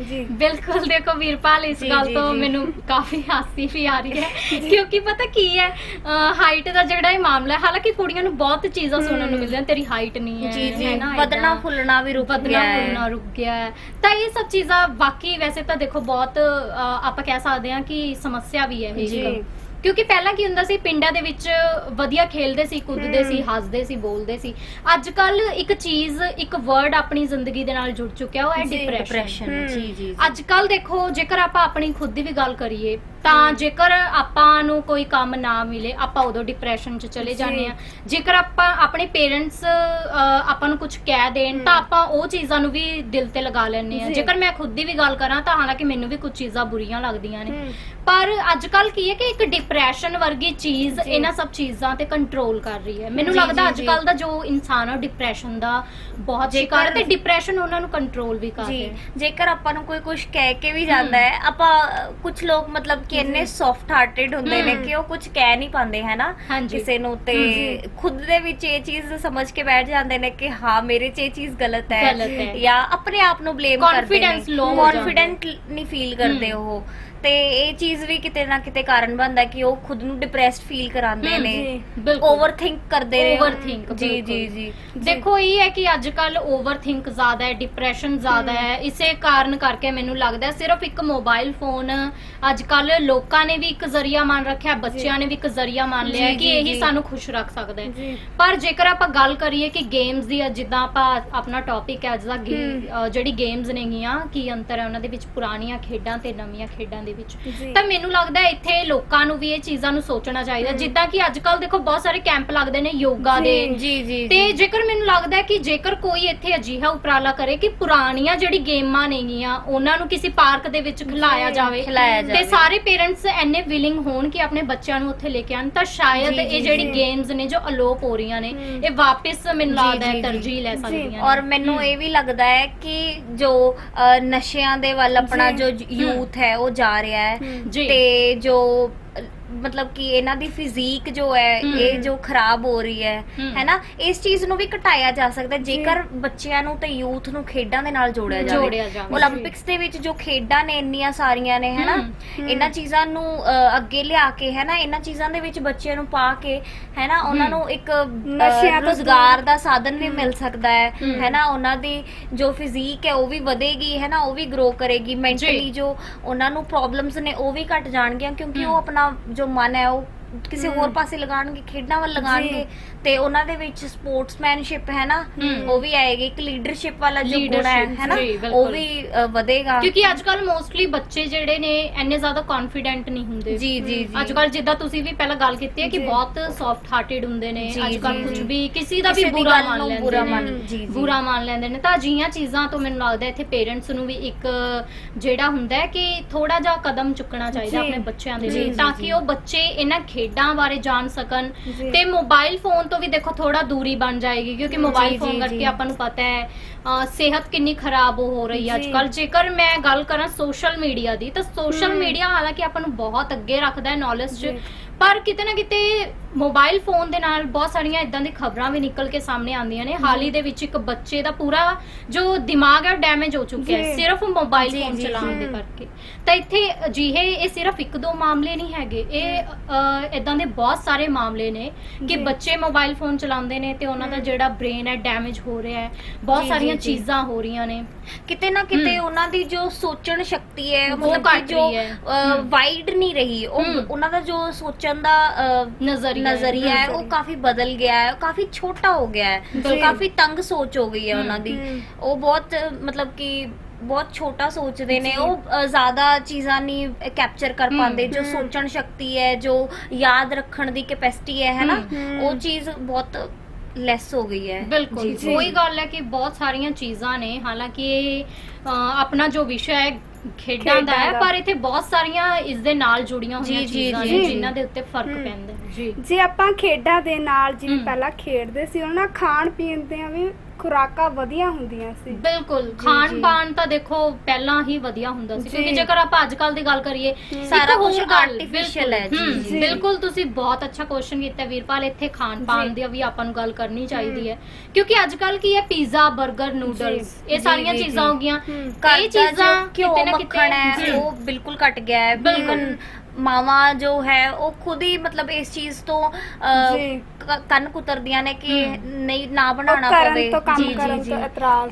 ਜੀ ਬਿਲਕੁਲ ਦੇਖੋ ਵੀਰਪਾਲ ਇਸ ਜੀ, ਗੱਲ ਜੀ, ਤੋਂ ਜੀ। ਮੈਨੂੰ ਕਾਫੀ ਹਾਸੀ ਵੀ ਆ ਰਹੀ ਹੈ ਕਿਉਂਕਿ ਪਤਾ ਕੀ ਹੈ ਹਾਈਟ ਦਾ ਜਿਹੜਾ ਇਹ ਮਾਮਲਾ ਹੈ ਹਾਲਾਂਕਿ ਕੁੜੀਆਂ ਨੂੰ ਬਹੁਤ ਚੀਜ਼ਾਂ ਸੁਣਨ ਨੂੰ। ਮਿਲਦੀਆਂ ਤੇਰੀ ਹਾਈਟ ਨਹੀਂ ਹੈ ਜੀ ਜੀ ਨਾ, ਵਧਣਾ ਏਦਾਂ। ਫੁੱਲਣਾ ਵੀ ਰੁਕ ਵਧਣਾ ਗਿਆ ਹੈ ਫੁੱਲਣਾ ਰੁਕ ਗਿਆ ਹੈ ਤਾਂ ਇਹ ਸਭ ਚੀਜ਼ਾਂ ਬਾਕੀ ਵੈਸੇ ਤਾਂ ਦੇਖੋ ਬਹੁਤ ਅ, ਆਪਾਂ ਕਹਿ ਸਕਦੇ ਹਾਂ ਕਿ ਸਮੱਸਿਆ ਵੀ ਹੈ ਇਹ ਜੀ। ਇੱਕ ਕਿਉਂਕਿ ਪਹਿਲਾਂ ਕੀ ਹੁੰਦਾ ਸੀ ਪਿੰਡਾਂ ਦੇ ਵਿੱਚ ਵਧੀਆ ਖੇਲਦੇ ਸੀ ਕੁੱਦਦੇ ਸੀ ਹੱਸਦੇ ਸੀ ਬੋਲਦੇ ਸੀ। ਅੱਜ ਕੱਲ ਇੱਕ ਚੀਜ਼ ਇੱਕ ਵਰਡ ਆਪਣੀ ਜ਼ਿੰਦਗੀ ਦੇ ਨਾਲ ਜੁੜ ਚੁੱਕਿਆ ਉਹ ਹੈ ਡਿਪਰੈਸ਼ਨ ਜੀ ਜੀ। ਅੱਜ ਕੱਲ ਦੇਖੋ ਜੇਕਰ ਆਪਾਂ ਆਪਣੀ ਖੁਦ ਦੀ ਵੀ ਗੱਲ ਕਰੀਏ ਤਾਂ ਜੇਕਰ ਆਪਾਂ ਨੂੰ ਕੋਈ ਕੰਮ ਨਾ ਮਿਲੇ ਆਪਾਂ ਉਦੋਂ ਡਿਪਰੈਸ਼ਨ 'ਚ ਚਲੇ। ਜਾਂਦੇ ਆ ਜੇਕਰ ਆਪਾਂ ਆਪਣੇ ਪੇਰੈਂਟਸ ਆਪਾਂ ਨੂੰ ਕੁਝ ਕਹਿ ਦੇਣ ਤਾਂ ਆਪਾਂ ਉਹ ਚੀਜ਼ਾਂ ਨੂੰ ਵੀ ਦਿਲ ਤੇ ਲਗਾ ਲੈਂਦੇ ਆ। ਜੇਕਰ ਮੈਂ ਖੁਦ ਦੀ ਵੀ ਗੱਲ ਕਰਾਂ ਤਾਂ ਹਾਲਾਂਕਿ ਮੈਨੂੰ ਵੀ ਕੁਝ ਚੀਜ਼ਾਂ ਬੁਰੀਆਂ ਲੱਗਦੀਆਂ ਨੇ। ਪਰ ਅੱਜ ਕੱਲ ਕੀ ਹੈ ਕਿ ਇੱਕ ਡਿਪਰੈਸ਼ਨ ਵਰਗੀ ਚੀਜ਼। ਇਹਨਾਂ ਸਭ ਚੀਜ਼ਾਂ ਤੇ ਕੰਟਰੋਲ ਕਰ ਰਹੀ ਹੈ। ਮੈਨੂੰ ਲੱਗਦਾ ਅੱਜ। ਕੱਲ ਦਾ ਜੋ ਇਨਸਾਨ ਆ ਡਿਪਰੈਸ਼ਨ ਦਾ ਬਹੁਤ ਸ਼ਿਕਾਰ ਤੇ ਡਿਪਰੈਸ਼ਨ ਉਹਨਾਂ ਨੂੰ ਕੰਟਰੋਲ ਵੀ ਕਰ ਰਿਹਾ ਜੇਕਰ ਆਪਾਂ ਨੂੰ ਕੋਈ ਕੁਝ ਕਹਿ ਕੇ ਵੀ ਜਾਂਦਾ ਹੈ ਆਪਾਂ ਕੁਝ ਲੋਕ ਮਤਲਬ ਕਿ ਇੰਨੇ ਸੌਫਟ ਹਾਰਟਡ ਹੁੰਦੇ ਨੇ। ਕਿ ਉਹ ਕੁਝ ਕਹਿ ਨਹੀਂ ਪਾਉਂਦੇ ਹੈ ਨਾ ਹਾਂਜੀ। ਕਿਸੇ ਨੂੰ ਤੇ। ਖੁਦ ਦੇ ਵਿੱਚ ਇਹ ਚੀਜ਼ ਸਮਝ ਕੇ ਬੈਠ ਜਾਂਦੇ ਨੇ ਕਿ ਹਾਂ ਮੇਰੇ 'ਚ ਇਹ ਚੀਜ਼ ਗਲਤ ਹੈ। ਜਾਂ ਆਪਣੇ ਆਪ ਨੂੰ ਬਲੇਮ ਕਰਦੇ ਨੇ ਹੋ ਜਾਂਦਾ। ਕੌਨਫੀਡੈਂਟ ਨਹੀਂ ਫੀਲ ਕਰਦੇ। ਉਹ ਤੇ ਇਹ ਚੀਜ਼ ਵੀ ਕਿਤੇ ਨਾ ਕਿਤੇ ਕਾਰਨ ਬਣਦਾ ਕਿ ਉਹ ਖੁਦ ਨੂੰ ਡਿਪਰੈਸਡ ਫੀਲ ਕਰਾਉਂਦੇ ਹਮ, ਨੇ। ਜੀ, ਬਿਲਕੁਲ। ਕਰਦੇ ਨੇ। Overthink, ਜੀ ਜੀ ਬਿਲਕੁਲ। ਜੀ। ਦੇਖੋ ਇਹ ਹੈ ਕਿ ਅੱਜ ਕੱਲ ਓਵਰਥਿੰਕ ਜ਼ਿਆਦਾ ਹੈ ਡਿਪਰੈਸ਼ਨ ਜ਼ਿਆਦਾ ਹੈ। ਇਸੇ ਕਾਰਨ ਕਰਕੇ ਮੈਨੂੰ ਲੱਗਦਾ ਹੈ ਸਿਰਫ ਇੱਕ ਮੋਬਾਈਲ ਫੋਨ ਅੱਜ ਕੱਲ ਲੋਕਾਂ ਨੇ ਵੀ ਇੱਕ ਜ਼ਰੀਆ ਮੰਨ ਰੱਖਿਆ ਬੱਚਿਆਂ ਨੇ ਵੀ ਇੱਕ ਜ਼ਰੀਆ ਮੰਨ ਲਿਆ ਹੈ ਜੀ, ਕਿ ਜੀ, ਇਹੀ ਜੀ। ਸਾਨੂੰ ਖੁਸ਼ ਰੱਖ ਸਕਦਾ ਹੈ ਜੀ। ਪਰ ਜੇਕਰ ਆਪਾਂ ਗੱਲ ਕਰੀਏ ਕਿ ਗੇਮਸ ਦੀ ਜਿੱਦਾਂ ਆਪਾਂ ਆਪਣਾ ਟੌਪਿਕ ਹੈ ਅੱਜ ਦਾ ਗੇ- ਹਮ। ਅ, ਜਿਹੜੀ ਗੇਮਸ ਨੇਗੀਆਂ ਕੀ ਅੰਤਰ ਹੈ ਉਹਨਾਂ ਦੇ ਵਿੱਚ ਪੁਰਾਣੀਆਂ ਖੇਡਾਂ ਤੇ ਨਵੀਆਂ ਖੇਡਾਂ ਦੇ ਵਿੱਚ ਜੀ ਤਾਂ ਮੈਨੂੰ ਲੱਗਦਾ ਹੈ ਇੱਥੇ ਲੋਕਾਂ ਨੂੰ ਵੀ ਇਹ ਚੀਜ਼ਾਂ ਨੂੰ ਸੋਚਣਾ ਚਾਹੀਦਾ ਹਮ। ਜਿੱਦਾਂ ਕਿ ਅੱਜ ਕੱਲ ਦੇਖੋ ਬਹੁਤ ਸਾਰੇ ਕੈਂਪ ਲੱਗਦੇ ਨੇ ਯੋਗਾ ਦੇ ਜੀ ਜੀ ਤੇ। ਜੇਕਰ ਮੈਨੂੰ ਲੱਗਦਾ ਹੈ ਕਿ ਜੇਕਰ ਕੋਈ ਇੱਥੇ ਅਜੀਹਾ ਉਪਰਾਲਾ ਕਰੇ ਕਿ ਪੁਰਾਣੀਆਂ ਜਿਹੜੀ ਗੇਮਾਂ ਨੇਗੀਆਂ ਉਹਨਾਂ ਨੂੰ ਕਿਸੇ ਪਾਰਕ ਦੇ ਵਿੱਚ ਖਿਲਾਇਆ ਜਾਵੇ ਖਿਲਾਇਆ ਤੇ ਜਾਵੇ। ਸਾਰੇ ਪੇਰੈਂਟਸ ਐਨੇ ਵਿਲਿੰਗ ਹੋਣ ਕਿ ਆਪਣੇ ਬੱਚਿਆਂ ਨੂੰ ਉੱਥੇ ਲੈ ਕੇ ਆਣ ਤਾਂ ਸ਼ਾਇਦ ਜੀ, ਜੀ, ਇਹ ਜਿਹੜੀ ਜੀ। ਗੇਮਸ ਨੇ ਜੋ ਅਲੋਪ ਹੋ ਰਹੀਆਂ ਨੇ ਹਮ। ਇਹ ਵਾਪਸ ਮੈਨੂੰ ਜੀ, ਲੱਗਦਾ ਹੈ ਜੀ। ਤਰਜੀਹ ਲੈ ਜੀ। ਸਕਦੀਆਂ ਔਰ। ਮੈਨੂੰ ਹਮ। ਇਹ ਵੀ ਲੱਗਦਾ ਹੈ ਕਿ ਜੋ ਅ, ਨਸ਼ਿਆਂ ਦੇ ਵੱਲ ਆਪਣਾ ਜੀ। ਜੋ ਯੂਥ ਹੈ ਉਹ ਜਾ ਰਿਹਾ ਹੈ ਤੇ ਜੋ ਮਤਲਬ ਕਿ ਇਹਨਾਂ ਦੀ ਫਿਜ਼ੀਕ ਜੋ ਹੈ ਇਹ ਜੋ ਖਰਾਬ ਹੋ ਰਹੀ ਹੈ ਹੈਨਾ? ਇਸ ਚੀਜ਼ ਨੂੰ ਵੀ ਘਟਾਇਆ ਜਾ ਸਕਦਾ ਜੇਕਰ ਬੱਚਿਆਂ ਨੂੰ ਤੇ ਯੂਥ ਨੂੰ ਖੇਡਾਂ ਦੇ ਨਾਲ ਜੋੜਿਆ ਜਾਵੇ। ਜੋੜਿਆ ਦੇ ਵਿੱਚ ਜੋ ਖੇਡਾਂ ਨੇ ਇੰਨੀਆਂ ਸਾਰੀਆਂ ਨੇ ਹੈਨਾ? ਇਹਨਾਂ ਚੀਜ਼ਾਂ ਨੂੰ ਅੱਗੇ ਲਿਆ ਕੇ ਹੈਨਾ? ਇਹਨਾਂ ਚੀਜ਼ਾਂ ਦੇ ਵਿੱਚ ਬੱਚਿਆਂ ਨੂੰ ਪਾ ਕੇ ਹੈਨਾ? ਉਹਨਾਂ ਨੂੰ ਇੱਕ ਨਸ਼ਿਆਂ ਰੋਜ਼ਗਾਰ ਦਾ ਸਾਧਨ ਵੀ ਮਿਲ ਸਕਦਾ ਹੈ ਹੈਨਾ? ਉਹਨਾਂ ਦੀ ਜੋ ਫਿਜ਼ੀਕ ਹੈ ਉਹ ਵੀ ਵਧੇਗੀ ਹੈਨਾ? ਉਹ ਵੀ ਗਰੋ ਕਰੇਗੀ। ਮੈਂਟਲੀ ਜੋ ਉਹਨਾਂ ਨੂੰ ਪ੍ਰੋਬਲਮਸ ਨੇ ਉਹ ਵੀ ਘਟ ਜਾਣਗੀਆਂ ਕਿਉਂਕਿ ਉਹ ਆਪਣਾ ਜੋ ਮਨ ਹੈ ਉਹ ਕਿਸੇ। ਹੋਰ ਪਾਸੇ ਲਗਾਉਣਗੇ ਖੇਡਾਂ ਵੱਲ ਲਗਾਉਣਗੇ ਤੇ ਉਹਨਾਂ ਦੇ ਵਿੱਚ ਸਪੋਰਟਸਮੈਨਸ਼ਿਪ ਹੈ ਨਾ। ਉਹ ਵੀ ਆਏਗੀ ਇੱਕ ਲੀਡਰਸ਼ਿਪ ਵਾਲਾ ਜੋ ਗੁਣ ਹੈ Leadership, ਹੈ ਨਾ ਜੀ, ਉਹ। ਵੀ ਅ, ਵਧੇਗਾ ਕਿਉਂਕਿ ਅੱਜ ਕੱਲ ਮੋਸਟਲੀ ਬੱਚੇ ਜਿਹੜੇ ਨੇ ਇੰਨੇ ਜ਼ਿਆਦਾ ਕੌਨਫੀਡੈਂਟ ਨਹੀਂ ਹੁੰਦੇ ਜੀ ਜੀ ਜੀ ਅੱਜ ਕੱਲ ਜਿੱਦਾਂ ਤੁਸੀਂ ਵੀ ਪਹਿਲਾਂ ਗੱਲ ਕੀਤੀ ਹੈ ਕਿ ਜੀ। ਬਹੁਤ ਸੌਫਟ ਹਾਰਟਡ ਹੁੰਦੇ ਨੇ ਜੀ, ਅੱਜ ਕੱਲ ਜੀ, ਕੁਝ ਜੀ। ਵੀ ਕਿਸੇ ਦਾ ਵੀ ਕਿਸੇ ਦੀ ਬੁਰਾ ਗੱਲ ਮੰਨ ਨੂੰ ਲੈਂਦੇ ਬੁਰਾ ਨੇ ਮੰਨ- ਜੀ, ਜੀ। ਬੁਰਾ ਮੰਨ ਲੈਂਦੇ ਨੇ ਤਾਂ ਅਜਿਹੀਆਂ ਚੀਜ਼ਾਂ ਤੋਂ ਮੈਨੂੰ ਲੱਗਦਾ ਇੱਥੇ ਪੇਰੈਂਟਸ ਨੂੰ ਵੀ ਇੱਕ ਜਿਹੜਾ ਹੁੰਦਾ ਹੈ ਕਿ ਥੋੜਾ ਜਿਹਾ ਕਦਮ ਚੁੱਕਣਾ ਚਾਹੀਦਾ। ਆਪਣੇ ਬੱਚਿਆਂ ਦੇ ਜੀ, ਲਈ ਜੀ, ਤਾਂ ਜੀ। ਕਿ ਉਹ ਬੱਚੇ ਇਹਨਾਂ ਖੇਡਾਂ ਬਾਰੇ ਜਾਣ ਸਕਣ ਜੀ। ਤੇ ਮੋਬਾਈਲ ਫੋਨ ਤੋਂ ਵੀ ਦੇਖੋ ਥੋੜਾ ਦੂਰੀ ਬਣ ਜਾਏਗੀ ਕਿਉਂਕਿ ਮੋਬਾਈਲ ਫੋਨ। ਕਰਕੇ ਆਪਾਂ ਨੂੰ ਪਤਾ ਹੈ ਸਿਹਤ ਕਿੰਨੀ ਖਰਾਬ ਹੋ ਰਹੀ ਹੈ ਅੱਜ ਜੀ। ਕੱਲ ਜੇਕਰ ਮੈਂ ਗੱਲ ਕਰਾਂ ਸੋਸ਼ਲ ਮੀਡੀਆ ਦੀ ਤਾਂ ਸੋਸ਼ਲ। ਮੀਡੀਆ ਹਾਲਾਂਕਿ ਆਪਾਂ ਨੂੰ ਬਹੁਤ ਅੱਗੇ ਰੱਖਦਾ ਹੈ ਨੌਲੇਜ 'ਚ। ਪਰ ਕਿਤੇ ਨਾ ਕਿਤੇ ਮੋਬਾਈਲ ਫੋਨ ਦੇ ਨਾਲ ਬਹੁਤ ਸਾਰੀਆਂ ਇਦਾਂ ਦੀ ਖਬਰਾਂ ਵੀ ਨਿਕਲ ਕੇ ਸਾਹਮਣੇ ਆਉਂਦੀਆਂ ਨੇ ਹਾਲ ਹੀ ਦੇ ਵਿੱਚ ਇੱਕ ਬੱਚੇ ਦਾ ਪੂਰਾ ਜੋ ਦਿਮਾਗ ਹੈ ਡੈਮੇਜ ਹੋ ਚੁੱਕਿਆ ਹੈ। ਸਿਰਫ ਮੋਬਾਈਲ ਫੋਨ ਚਲਾਉਣ ਦੇ। ਕਰਕੇ ਤਾਂ ਇੱਥੇ ਅਜਿਹੇ ਇਹ ਸਿਰਫ ਇੱਕ ਦੋ ਮਾਮਲੇ ਨਹੀਂ ਹੈਗੇ ਇਹ ਇਦਾਂ ਦੇ ਬਹੁਤ ਸਾਰੇ ਮਾਮਲੇ ਨੇ ਕਿ। ਬੱਚੇ ਮੋਬਾਈਲ ਫੋਨ ਚਲਾਉਂਦੇ ਨੇ ਤੇ ਉਹਨਾਂ ਦਾ। ਜਿਹੜਾ ਬ੍ਰੇਨ ਹੈ ਡੈਮੇਜ ਹੋ ਰਿਹਾ ਹੈ ਬਹੁਤ ਸਾਰੀਆਂ। ਚੀਜ਼ਾਂ ਹੋ ਰਹੀਆਂ ਨੇ ਕਿਤੇ ਨਾ ਕਿਤੇ। ਉਹਨਾਂ ਦੀ ਜੋ ਸੋਚਣ ਸ਼ਕਤੀ ਹੈ ਮਤਲਬ ਜੋ। ਵਾਈਡ ਨਹੀਂ ਰਹੀ ਉਹ। ਉਹਨਾਂ ਦਾ ਜੋ ਸੋਚਣ ਦਾ ਨਜ਼ਰੀਆ ਹੈ। ਉਹ। ਕਾਫੀ ਬਦਲ ਗਿਆ ਹੈ ਕਾਫੀ ਛੋਟਾ ਹੋ ਗਿਆ ਹੈ। ਕਾਫੀ ਤੰਗ ਸੋਚ ਹੋ ਗਈ ਹੈ ਉਹਨਾਂ ਦੀ। ਉਹ ਬਹੁਤ ਮਤਲਬ ਕਿ ਬਹੁਤ ਛੋਟਾ ਸੋਚਦੇ ਨੇ। ਉਹ ਜ਼ਿਆਦਾ ਚੀਜ਼ਾਂ ਨਹੀਂ ਕੈਪਚਰ ਕਰ ਪਾਉਂਦੇ ਜੋ। ਸੋਚਣ ਸ਼ਕਤੀ ਹੈ ਜੋ ਯਾਦ ਰੱਖਣ ਦੀ ਕੈਪੈਸਿਟੀ ਹੈ ਹੈ ਨਾ। ਉਹ ਚੀਜ਼ ਬਹੁਤ ਲੈਸ ਹੋ ਗਈ ਹੈ ਬਿਲਕੁਲ ਜੀ। ਉਹੀ ਗੱਲ ਹੈ ਕਿ ਬਹੁਤ ਸਾਰੀਆਂ ਚੀਜ਼ਾਂ ਨੇ ਹਾਲਾਂਕਿ ਇਹ ਅ, ਆਪਣਾ ਜੋ ਵਿਸ਼ਾ ਹੈ ਖੇਡਾਂ ਦਾ ਹੈ ਦਾ। ਪਰ ਇੱਥੇ ਬਹੁਤ ਸਾਰੀਆਂ ਇਸ ਦੇ ਨਾਲ ਜੁੜੀਆਂ ਹੋਈਆਂ ਜੀ, ਚੀਜ਼ਾਂ ਜੀ। ਨੇ ਜਿਨ੍ਹਾਂ ਦੇ ਉੱਤੇ ਫ਼ਰਕ ਹਮ। ਪੈਂਦਾ ਹੈ ਜੀ ਜੇ ਆਪਾਂ ਖੇਡਾਂ ਦੇ ਨਾਲ ਜਿਵੇਂ ਹਮ। ਪਹਿਲਾਂ ਖੇਡਦੇ ਸੀ ਉਹਨਾਂ ਨਾਲ ਖਾਣ ਪੀਣ ਦੀਆਂ ਵੀ ਖੁਰਾਕਾਂ ਵਧੀਆ ਹੁੰਦੀਆਂ ਸੀ ਬਿਲਕੁਲ। ਖਾਣ ਪਾਣ ਤਾਂ ਦੇਖੋ ਪਹਿਲਾਂ ਹੀ ਵਧੀਆ ਹੁੰਦਾ ਸੀ। ਕਿਉਂਕਿ ਜੇਕਰ ਆਪਾਂ ਅੱਜ ਕੱਲ ਦੀ ਗੱਲ ਕਰੀਏ। ਸਾਰਾ ਗੱਲ, artificial ਹੈ, ਜੀ, ਬਿਲਕੁਲ, ਤੁਸੀਂ ਬਹੁਤ ਅੱਛਾ ਕੁਐਸਚਨ ਕੀਤਾ ਵੀਰਪਾਲ ਇੱਥੇ ਖਾਣ ਪਾਣ। ਦੀ ਵੀ ਆਪਾਂ ਨੂੰ ਗੱਲ ਕਰਨੀ ਚਾਹੀਦੀ ਹੈ ਕਿਉਂਕਿ ਅੱਜ ਕੱਲ ਕੀ ਹੈ ਪੀਜ਼ਾ 버ਗਰ ਨੂਡਲਸ ਇਹ ਸਾਰੀਆਂ ਚੀਜ਼ਾਂ। ਹੋ ਗਈਆਂ ਇਹ ਦਾ ਚੀਜ਼ਾਂ ਕਿਤੇ ਨਾ ਕਿਤੇ ਉਹ ਬਿਲਕੁਲ ਘਟ ਗਿਆ ਹੈ ਬਿਲਕੁਲ। ਮਾਵਾਂ ਜੋ ਹੈ ਉਹ ਖੁਦ ਹੀ ਮਤਲਬ ਇਸ ਚੀਜ਼ ਤੋਂ। ਕ- ਕੰਨ ਕੁਤਰਦੀਆਂ ਨੇ ਕਿ। ਨਹੀਂ ਨਾ ਬਣਾਉਣਾ ਕਰਨ ਪਵੇ ਤੋਂ ਕੰਮ ਜੀ, ਜੀ, ਕਰਨ ਜੀ। ਤੋਂ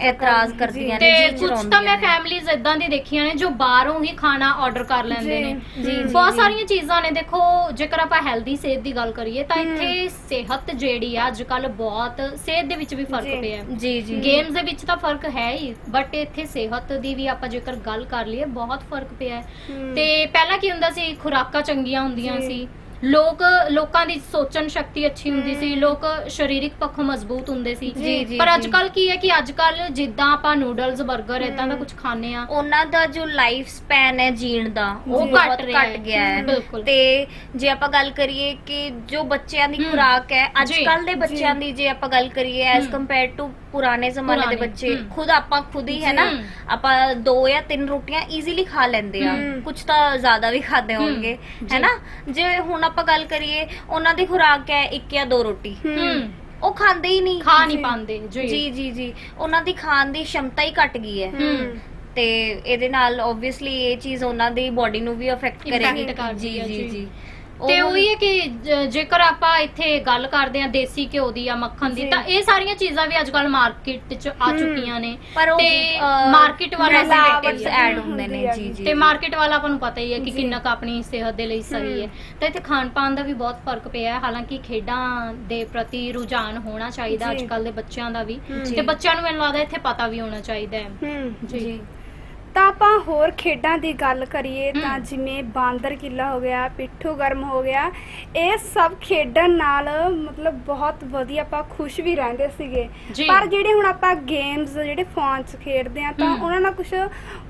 ਇਤਰਾਜ਼ ਕਰਦੀਆਂ ਜੀ। ਨੇ ਤੇ ਜੀ ਕੁਝ ਤਾਂ ਮੈਂ ਨੇ। ਫੈਮਲੀਜ਼ ਇਦਾਂ ਦੀ ਦੇਖੀਆਂ ਨੇ ਜੋ ਬਾਹਰੋਂ ਹੀ ਖਾਣਾ ਆਰਡਰ ਕਰ ਲੈਂਦੇ ਜੀ, ਨੇ ਜੀ, ਜੀ, ਬਹੁਤ ਜੀ। ਸਾਰੀਆਂ ਚੀਜ਼ਾਂ ਨੇ ਦੇਖੋ ਜੇਕਰ ਆਪਾਂ ਹੈਲਦੀ ਸਿਹਤ ਦੀ ਗੱਲ ਕਰੀਏ ਤਾਂ ਹਮ। ਇੱਥੇ ਸਿਹਤ ਜਿਹੜੀ ਆ ਅੱਜ ਕੱਲ ਬਹੁਤ ਸਿਹਤ ਦੇ ਵਿੱਚ ਵੀ ਜੀ। ਫ਼ਰਕ ਪਿਆ ਹੈ ਜੀ ਜੀ ਗੇਮਸ ਦੇ ਵਿੱਚ ਤਾਂ ਫ਼ਰਕ ਹੈ ਹੀ ਬਟ ਇੱਥੇ ਸਿਹਤ ਦੀ ਵੀ ਆਪਾਂ ਜੇਕਰ ਗੱਲ ਕਰ ਲਈਏ ਬਹੁਤ ਫ਼ਰਕ ਪਿਆ ਹੈ ਹਮ। ਤੇ ਪਹਿਲਾਂ ਕੀ ਹੁੰਦਾ ਸੀ ਖੁਰਾਕਾਂ ਚੰਗੀਆਂ ਹੁੰਦੀਆਂ ਜੀ। ਸੀ ਲੋਕ ਲੋਕਾਂ ਦੀ ਸੋਚਣ ਸ਼ਕਤੀ ਅੱਛੀ ਹੁੰਦੀ ਸੀ। ਲੋਕ ਸਰੀਰਕ ਪੱਖੋਂ ਮਜ਼ਬੂਤ ਹੁੰਦੇ ਸੀ ਜੀ, ਜੀ, ਪਰ ਜੀ। ਅੱਜ ਕੱਲ ਕੀ ਹੈ ਕਿ ਅੱਜ ਕੱਲ ਜਿੱਦਾਂ ਆਪਾਂ ਨੂਡਲਸ 버ਗਰ ਇਦਾਂ ਦਾ। ਕੁਝ ਖਾਂਦੇ ਆ ਉਹਨਾਂ ਦਾ ਜੋ ਲਾਈਫ ਸਪੈਨ ਹੈ ਜੀਣ ਦਾ ਉਹ ਜੀ। ਬਹੁਤ ਘੱਟ ਰਿਹਾ ਘਟ ਗਿਆ ਹੈ ਬਿਲਕੁਲ। ਤੇ ਜੇ ਆਪਾਂ ਗੱਲ ਕਰੀਏ ਕਿ ਜੋ ਬੱਚਿਆਂ ਦੀ ਹਮ, ਖੁਰਾਕ ਹੈ ਅੱਜ ਜੀ, ਕੱਲ ਦੇ ਬੱਚਿਆਂ। ਦੀ ਜੇ ਆਪਾਂ ਗੱਲ ਕਰੀਏ ਐਸ ਹਮ। ਕੰਪੇਅਰ ਟੂ ਪੁਰਾਣੇ ਜ਼ਮਾਨੇ ਦੇ ਪੁਰਾਣੇ, ਬੱਚੇ ਹਮ। ਖੁਦ ਆਪਾਂ ਖੁਦ ਹੀ ਹੈ ਨਾ। ਆਪਾਂ ਦੋ ਜਾਂ ਤਿੰਨ ਰੋਟੀਆਂ ਈਜ਼ੀਲੀ ਖਾ ਲੈਂਦੇ ਆ ਹਮ। ਕੁਝ ਤਾਂ ਜ਼ਿਆਦਾ ਵੀ ਖਾਦੇ ਹੋਣਗੇ ਜੀ। ਹੈ ਨਾ ਜੇ ਹੁਣ ਆਪਾਂ ਗੱਲ ਕਰੀਏ ਉਹਨਾਂ ਦੀ ਖੁਰਾਕ ਹੈ ਇੱਕ ਜਾਂ ਦੋ ਰੋਟੀ ਉਹ ਖਾਂਦੇ ਹੀ ਨਹੀਂ ਖਾ ਨਹੀਂ। ਪਾਉਂਦੇ ਜੀ ਜੀ ਜੀ ਜੀ ਉਹਨਾਂ ਦੀ ਖਾਣ ਦੀ ਸ਼ਮਤਾ ਹੀ ਘਟ ਗਈ ਹੈ। ਤੇ ਇਹਦੇ ਨਾਲ ਆਬਵੀਅਸਲੀ ਇਹ ਚੀਜ਼ ਉਹਨਾਂ ਦੀ ਬਾਡੀ ਨੂੰ ਵੀ ਅਫੈਕਟ Impact ਕਰੇਗੀ ਕਰਦੀ ਹੈ, ਜੀ ਜੀ। ਜੀ ਤੇ ਉਹ ਉਹੀ ਹੈ ਕਿ ਜ- ਜੇਕਰ ਆਪਾਂ ਇੱਥੇ ਗੱਲ ਕਰਦੇ ਆ ਦੇਸੀ ਘਿਓ ਦੀ ਜਾਂ ਮੱਖਣ ਦੀ ਜੀ। ਤਾਂ ਇਹ ਸਾਰੀਆਂ ਚੀਜ਼ਾਂ ਵੀ ਅੱਜ ਕੱਲ ਮਾਰਕੀਟ 'ਚ ਆ ਹਮ। ਚੁੱਕੀਆਂ ਨੇ ਪਰ ਉਹ ਤੇ ਮਾਰਕੀਟ ਵਾਲਾ ਮਿਲਾਵਟ ਐਡ ਹੁੰਦੇ ਨੇ ਹੁੰਦੀ ਜੀ ਹੈ। ਜੀ ਤੇ ਮਾਰਕੀਟ ਵਾਲਾ ਆਪਾਂ ਨੂੰ ਪਤਾ ਹੀ ਹੈ ਕਿ ਜੀ। ਕਿੰਨਾ ਕੁ ਆਪਣੀ ਸਿਹਤ ਦੇ ਲਈ ਸਹੀ ਹੈ ਤਾਂ ਇੱਥੇ ਖਾਣ ਪਾਣ ਦਾ ਵੀ ਬਹੁਤ ਫ਼ਰਕ ਪਿਆ ਹੈ ਹਾਲਾਂਕਿ ਖੇਡਾਂ ਦੇ ਪ੍ਰਤੀ ਰੁਝਾਨ ਹੋਣਾ ਚਾਹੀਦਾ ਜੀ। ਅੱਜ ਕੱਲ ਦੇ ਬੱਚਿਆਂ ਦਾ ਵੀ ਹਮ। ਤੇ ਬੱਚਿਆਂ ਨੂੰ ਮੈਨੂੰ ਲੱਗਦਾ ਇੱਥੇ ਪਤਾ ਵੀ ਹੋਣਾ ਚਾਹੀਦਾ ਹੈ ਜੀ ਤਾਂ ਆਪਾਂ ਹੋਰ ਖੇਡਾਂ ਦੀ ਗੱਲ ਕਰੀਏ ਤਾਂ। ਜਿਵੇਂ ਬਾਂਦਰ ਕਿੱਲਾ ਹੋ ਗਿਆ ਪਿੱਠੂ ਗਰਮ ਹੋ ਗਿਆ ਇਹ ਸਭ ਖੇਡਣ ਨਾਲ ਮਤਲਬ ਬਹੁਤ ਵਧੀਆ ਆਪਾਂ ਖੁਸ਼ ਵੀ ਰਹਿੰਦੇ ਸੀਗੇ ਜੀ। ਪਰ ਜਿਹੜੇ ਹੁਣ ਆਪਾਂ ਗੇਮਸ ਜਿਹੜੇ ਫੋਨ 'ਚ ਖੇਡਦੇ ਆ ਤਾਂ। ਉਹਨਾਂ ਨਾਲ ਕੁਝ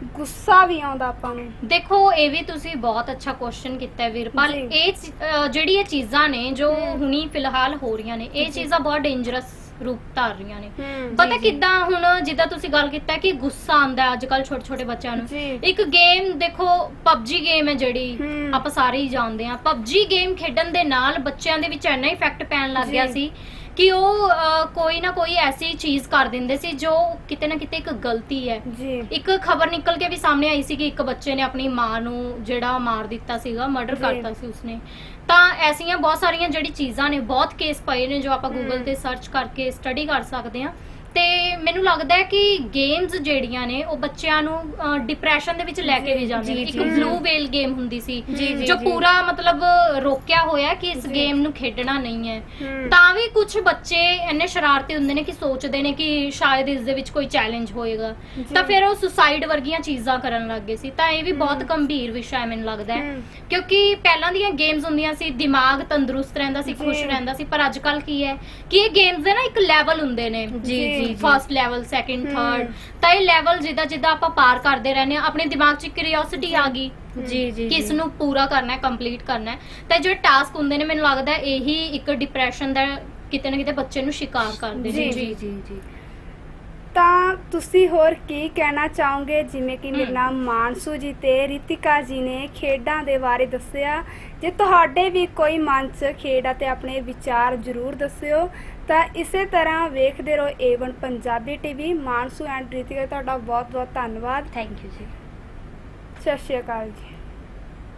ਗੁੱਸਾ ਵੀ ਆਉਂਦਾ ਆਪਾਂ ਨੂੰ ਦੇਖੋ ਇਹ ਵੀ ਤੁਸੀਂ ਬਹੁਤ ਅੱਛਾ ਕੁਐਸਚਨ ਕੀਤਾ ਹੈ ਵੀਰਪਾਲ ਜੀ। ਇਹ ਚੀ- ਅਹ ਜਿਹੜੀ ਇਹ ਚੀਜ਼ਾਂ ਨੇ ਜੋ। ਹੁਣੀ ਫਿਲਹਾਲ ਹੋ ਰਹੀਆਂ ਨੇ ਇਹ। ਚੀਜ਼ਾਂ ਬਹੁਤ ਡੇਂਜਰਸ ਰੂਪ ਧਾਰ ਰਹੀਆਂ ਨੇ ਪਤਾ ਜੀ। ਕਿੱਦਾਂ ਹੁਣ ਜਿੱਦਾਂ ਤੁਸੀਂ ਗੱਲ ਕੀਤਾ ਕਿ ਗੁੱਸਾ ਆਉਂਦਾ ਅੱਜ ਕੱਲ ਛੋਟੇ ਛੋਟੇ ਬੱਚਿਆਂ ਨੂੰ ਜੀ ਇੱਕ ਗੇਮ ਦੇਖੋ ਪਬਜੀ ਗੇਮ ਹੈ ਜਿਹੜੀ ਹਮ। ਆਪਾਂ ਸਾਰੇ ਹੀ ਜਾਣਦੇ ਆ ਪਬਜੀ ਗੇਮ ਖੇਡਣ ਦੇ ਨਾਲ ਬੱਚਿਆਂ ਦੇ ਵਿੱਚ ਇੰਨਾ ਇਫੈਕਟ ਪੈਣ ਲੱਗ ਗਿਆ ਜੀ। ਸੀ ਕਿ ਉਹ ਕੋਈ ਨਾ ਕੋਈ ਐਸੀ ਚੀਜ਼ ਕਰ ਦਿੰਦੇ ਸੀ ਜੋ ਕਿਤੇ ਨਾ ਕਿਤੇ ਇੱਕ ਗਲਤੀ ਹੈ ਜੀ ਇੱਕ ਖਬਰ ਨਿਕਲ ਕੇ ਵੀ ਸਾਹਮਣੇ ਆਈ ਸੀ ਕਿ ਇੱਕ ਬੱਚੇ ਨੇ ਆਪਣੀ ਮਾਂ ਨੂੰ ਜਿਹੜਾ ਮਾਰ ਦਿੱਤਾ ਸੀਗਾ ਮਰਡਰ ਜੀ। ਕਰਤਾ ਸੀ ਉਸਨੇ ਤਾਂ ਐਸੀਆਂ ਬਹੁਤ ਸਾਰੀਆਂ ਜਿਹੜੀ ਚੀਜ਼ਾਂ ਨੇ ਬਹੁਤ ਕੇਸ ਪਏ ਨੇ ਜੋ ਆਪਾਂ ਹਮ। ਗੂਗਲ ਤੇ ਸਰਚ ਕਰਕੇ ਸਟੱਡੀ ਕਰ ਸਕਦੇ ਹਾਂ ਤੇ ਮੈਨੂੰ ਲੱਗਦਾ ਹੈ ਕਿ ਗੇਮਸ ਜਿਹੜੀਆਂ ਨੇ ਉਹ ਬੱਚਿਆਂ ਨੂੰ ਡਿਪਰੈਸ਼ਨ ਦੇ ਵਿੱਚ ਲੈ ਕੇ ਵੀ ਜਾਂਦੇ ਨੇ ਇੱਕ ਬਲੂ ਵੇਲ ਗੇਮ ਹੁੰਦੀ ਸੀ ਜੀ। ਪੂਰਾ ਮਤਲਬ ਰੋਕਿਆ ਹੋਇਆ ਕਿ ਇਸ। ਗੇਮ ਨੂੰ ਖੇਡਣਾ ਨਹੀਂ ਹੈ ਤਾਂ ਵੀ ਕੁਝ ਬੱਚੇ ਇੰਨੇ ਸ਼ਰਾਰਤੀ ਹੁੰਦੇ ਨੇ ਕਿ ਸੋਚਦੇ ਨੇ ਕਿ ਸ਼ਾਇਦ ਇਸ ਦੇ ਵਿੱਚ ਕੋਈ ਚੈਲੰਜ ਹੋਏਗਾ। ਤਾਂ ਫਿਰ ਉਹ ਸੁਸਾਈਡ ਵਰਗੀਆਂ ਚੀਜ਼ਾਂ ਕਰਨ ਲੱਗ ਗਏ ਸੀ ਤਾਂ ਇਹ ਵੀ ਬਹੁਤ। ਗੰਭੀਰ ਵਿਸ਼ਾ ਹੈ ਮੈਨੂੰ ਲੱਗਦਾ ਹੈ। ਕਿਉਂਕਿ ਪਹਿਲਾਂ ਦੀਆਂ ਗੇਮਸ ਹੁੰਦੀਆਂ ਸੀ ਦਿਮਾਗ ਤੰਦਰੁਸਤ ਰਹਿੰਦਾ ਸੀ ਖੁਸ਼। ਰਹਿੰਦਾ ਸੀ ਪਰ ਅੱਜ ਕੱਲ ਕੀ ਹੈ ਕਿ ਇਹ ਗੇਮਸ ਦੇ ਨਾ ਇੱਕ ਲੈਵਲ ਹੁੰਦੇ ਨੇ ਜੀ ਜੀ ਜੀ ਫਰਸਟ ਲੈਵਲ ਸੈਕੰਡ ਹਮ। ਥਰਡ ਤਾਂ ਇਹ ਲੈਵਲ ਜਿੱਦਾਂ ਜਿੱਦਾਂ ਆਪਾਂ ਪਾਰ ਕਰਦੇ ਰਹਿੰਦੇ ਆ ਆਪਣੇ ਦਿਮਾਗ 'ਚ ਕਿਉਰਿਓਸਿਟੀ ਆ ਗਈ ਜੀ ਜੀ ਕਿ ਇਸ। ਨੂੰ ਪੂਰਾ ਕਰਨਾ ਹੈ ਕੰਪਲੀਟ ਕਰਨਾ ਹੈ। ਤਾਂ ਜਿਹੜੇ ਟਾਸਕ ਹੁੰਦੇ ਨੇ ਮੈਨੂੰ ਲੱਗਦਾ ਹੈ ਇਹੀ ਇੱਕ ਡਿਪਰੈਸ਼ਨ ਦਾ ਕਿਤੇ ਨਾ ਕਿਤੇ ਬੱਚੇ ਨੂੰ ਸ਼ਿਕਾਰ ਕਰਦੇ ਜੀ ਨੇ। ਜੀ ਜੀ। ਜੀ ਤਾਂ ਤੁਸੀਂ ਹੋਰ ਕੀ ਕਹਿਣਾ ਚਾਹੋਗੇ? ਜਿਵੇਂ ਕਿ ਮੇਰੇ ਹਮ। ਨਾਮ ਮਾਨਸੂ ਜੀ ਤੇ ਰਿਤਿਕਾ ਜੀ ਨੇ ਖੇਡਾਂ ਦੇ ਬਾਰੇ ਦੱਸਿਆ। ਜੇ ਤੁਹਾਡੇ ਵੀ ਕੋਈ ਮਨ 'ਚ ਖੇਡ ਆ ਤੇ ਆਪਣੇ ਵਿਚਾਰ ਜ਼ਰੂਰ ਦੱਸਿਓ ਤਾਂ ਇਸੇ ਤਰ੍ਹਾਂ ਵੇਖਦੇ ਰਹੋ A one Punjabi TV Mansu and Ritika ਤੁਹਾਡਾ ਬਹੁਤ ਬਹੁਤ ਧੰਨਵਾਦ। ਥੈਂਕ ਯੂ ਜੀ। ਸਤਿ ਸ਼੍ਰੀ ਅਕਾਲ ਜੀ।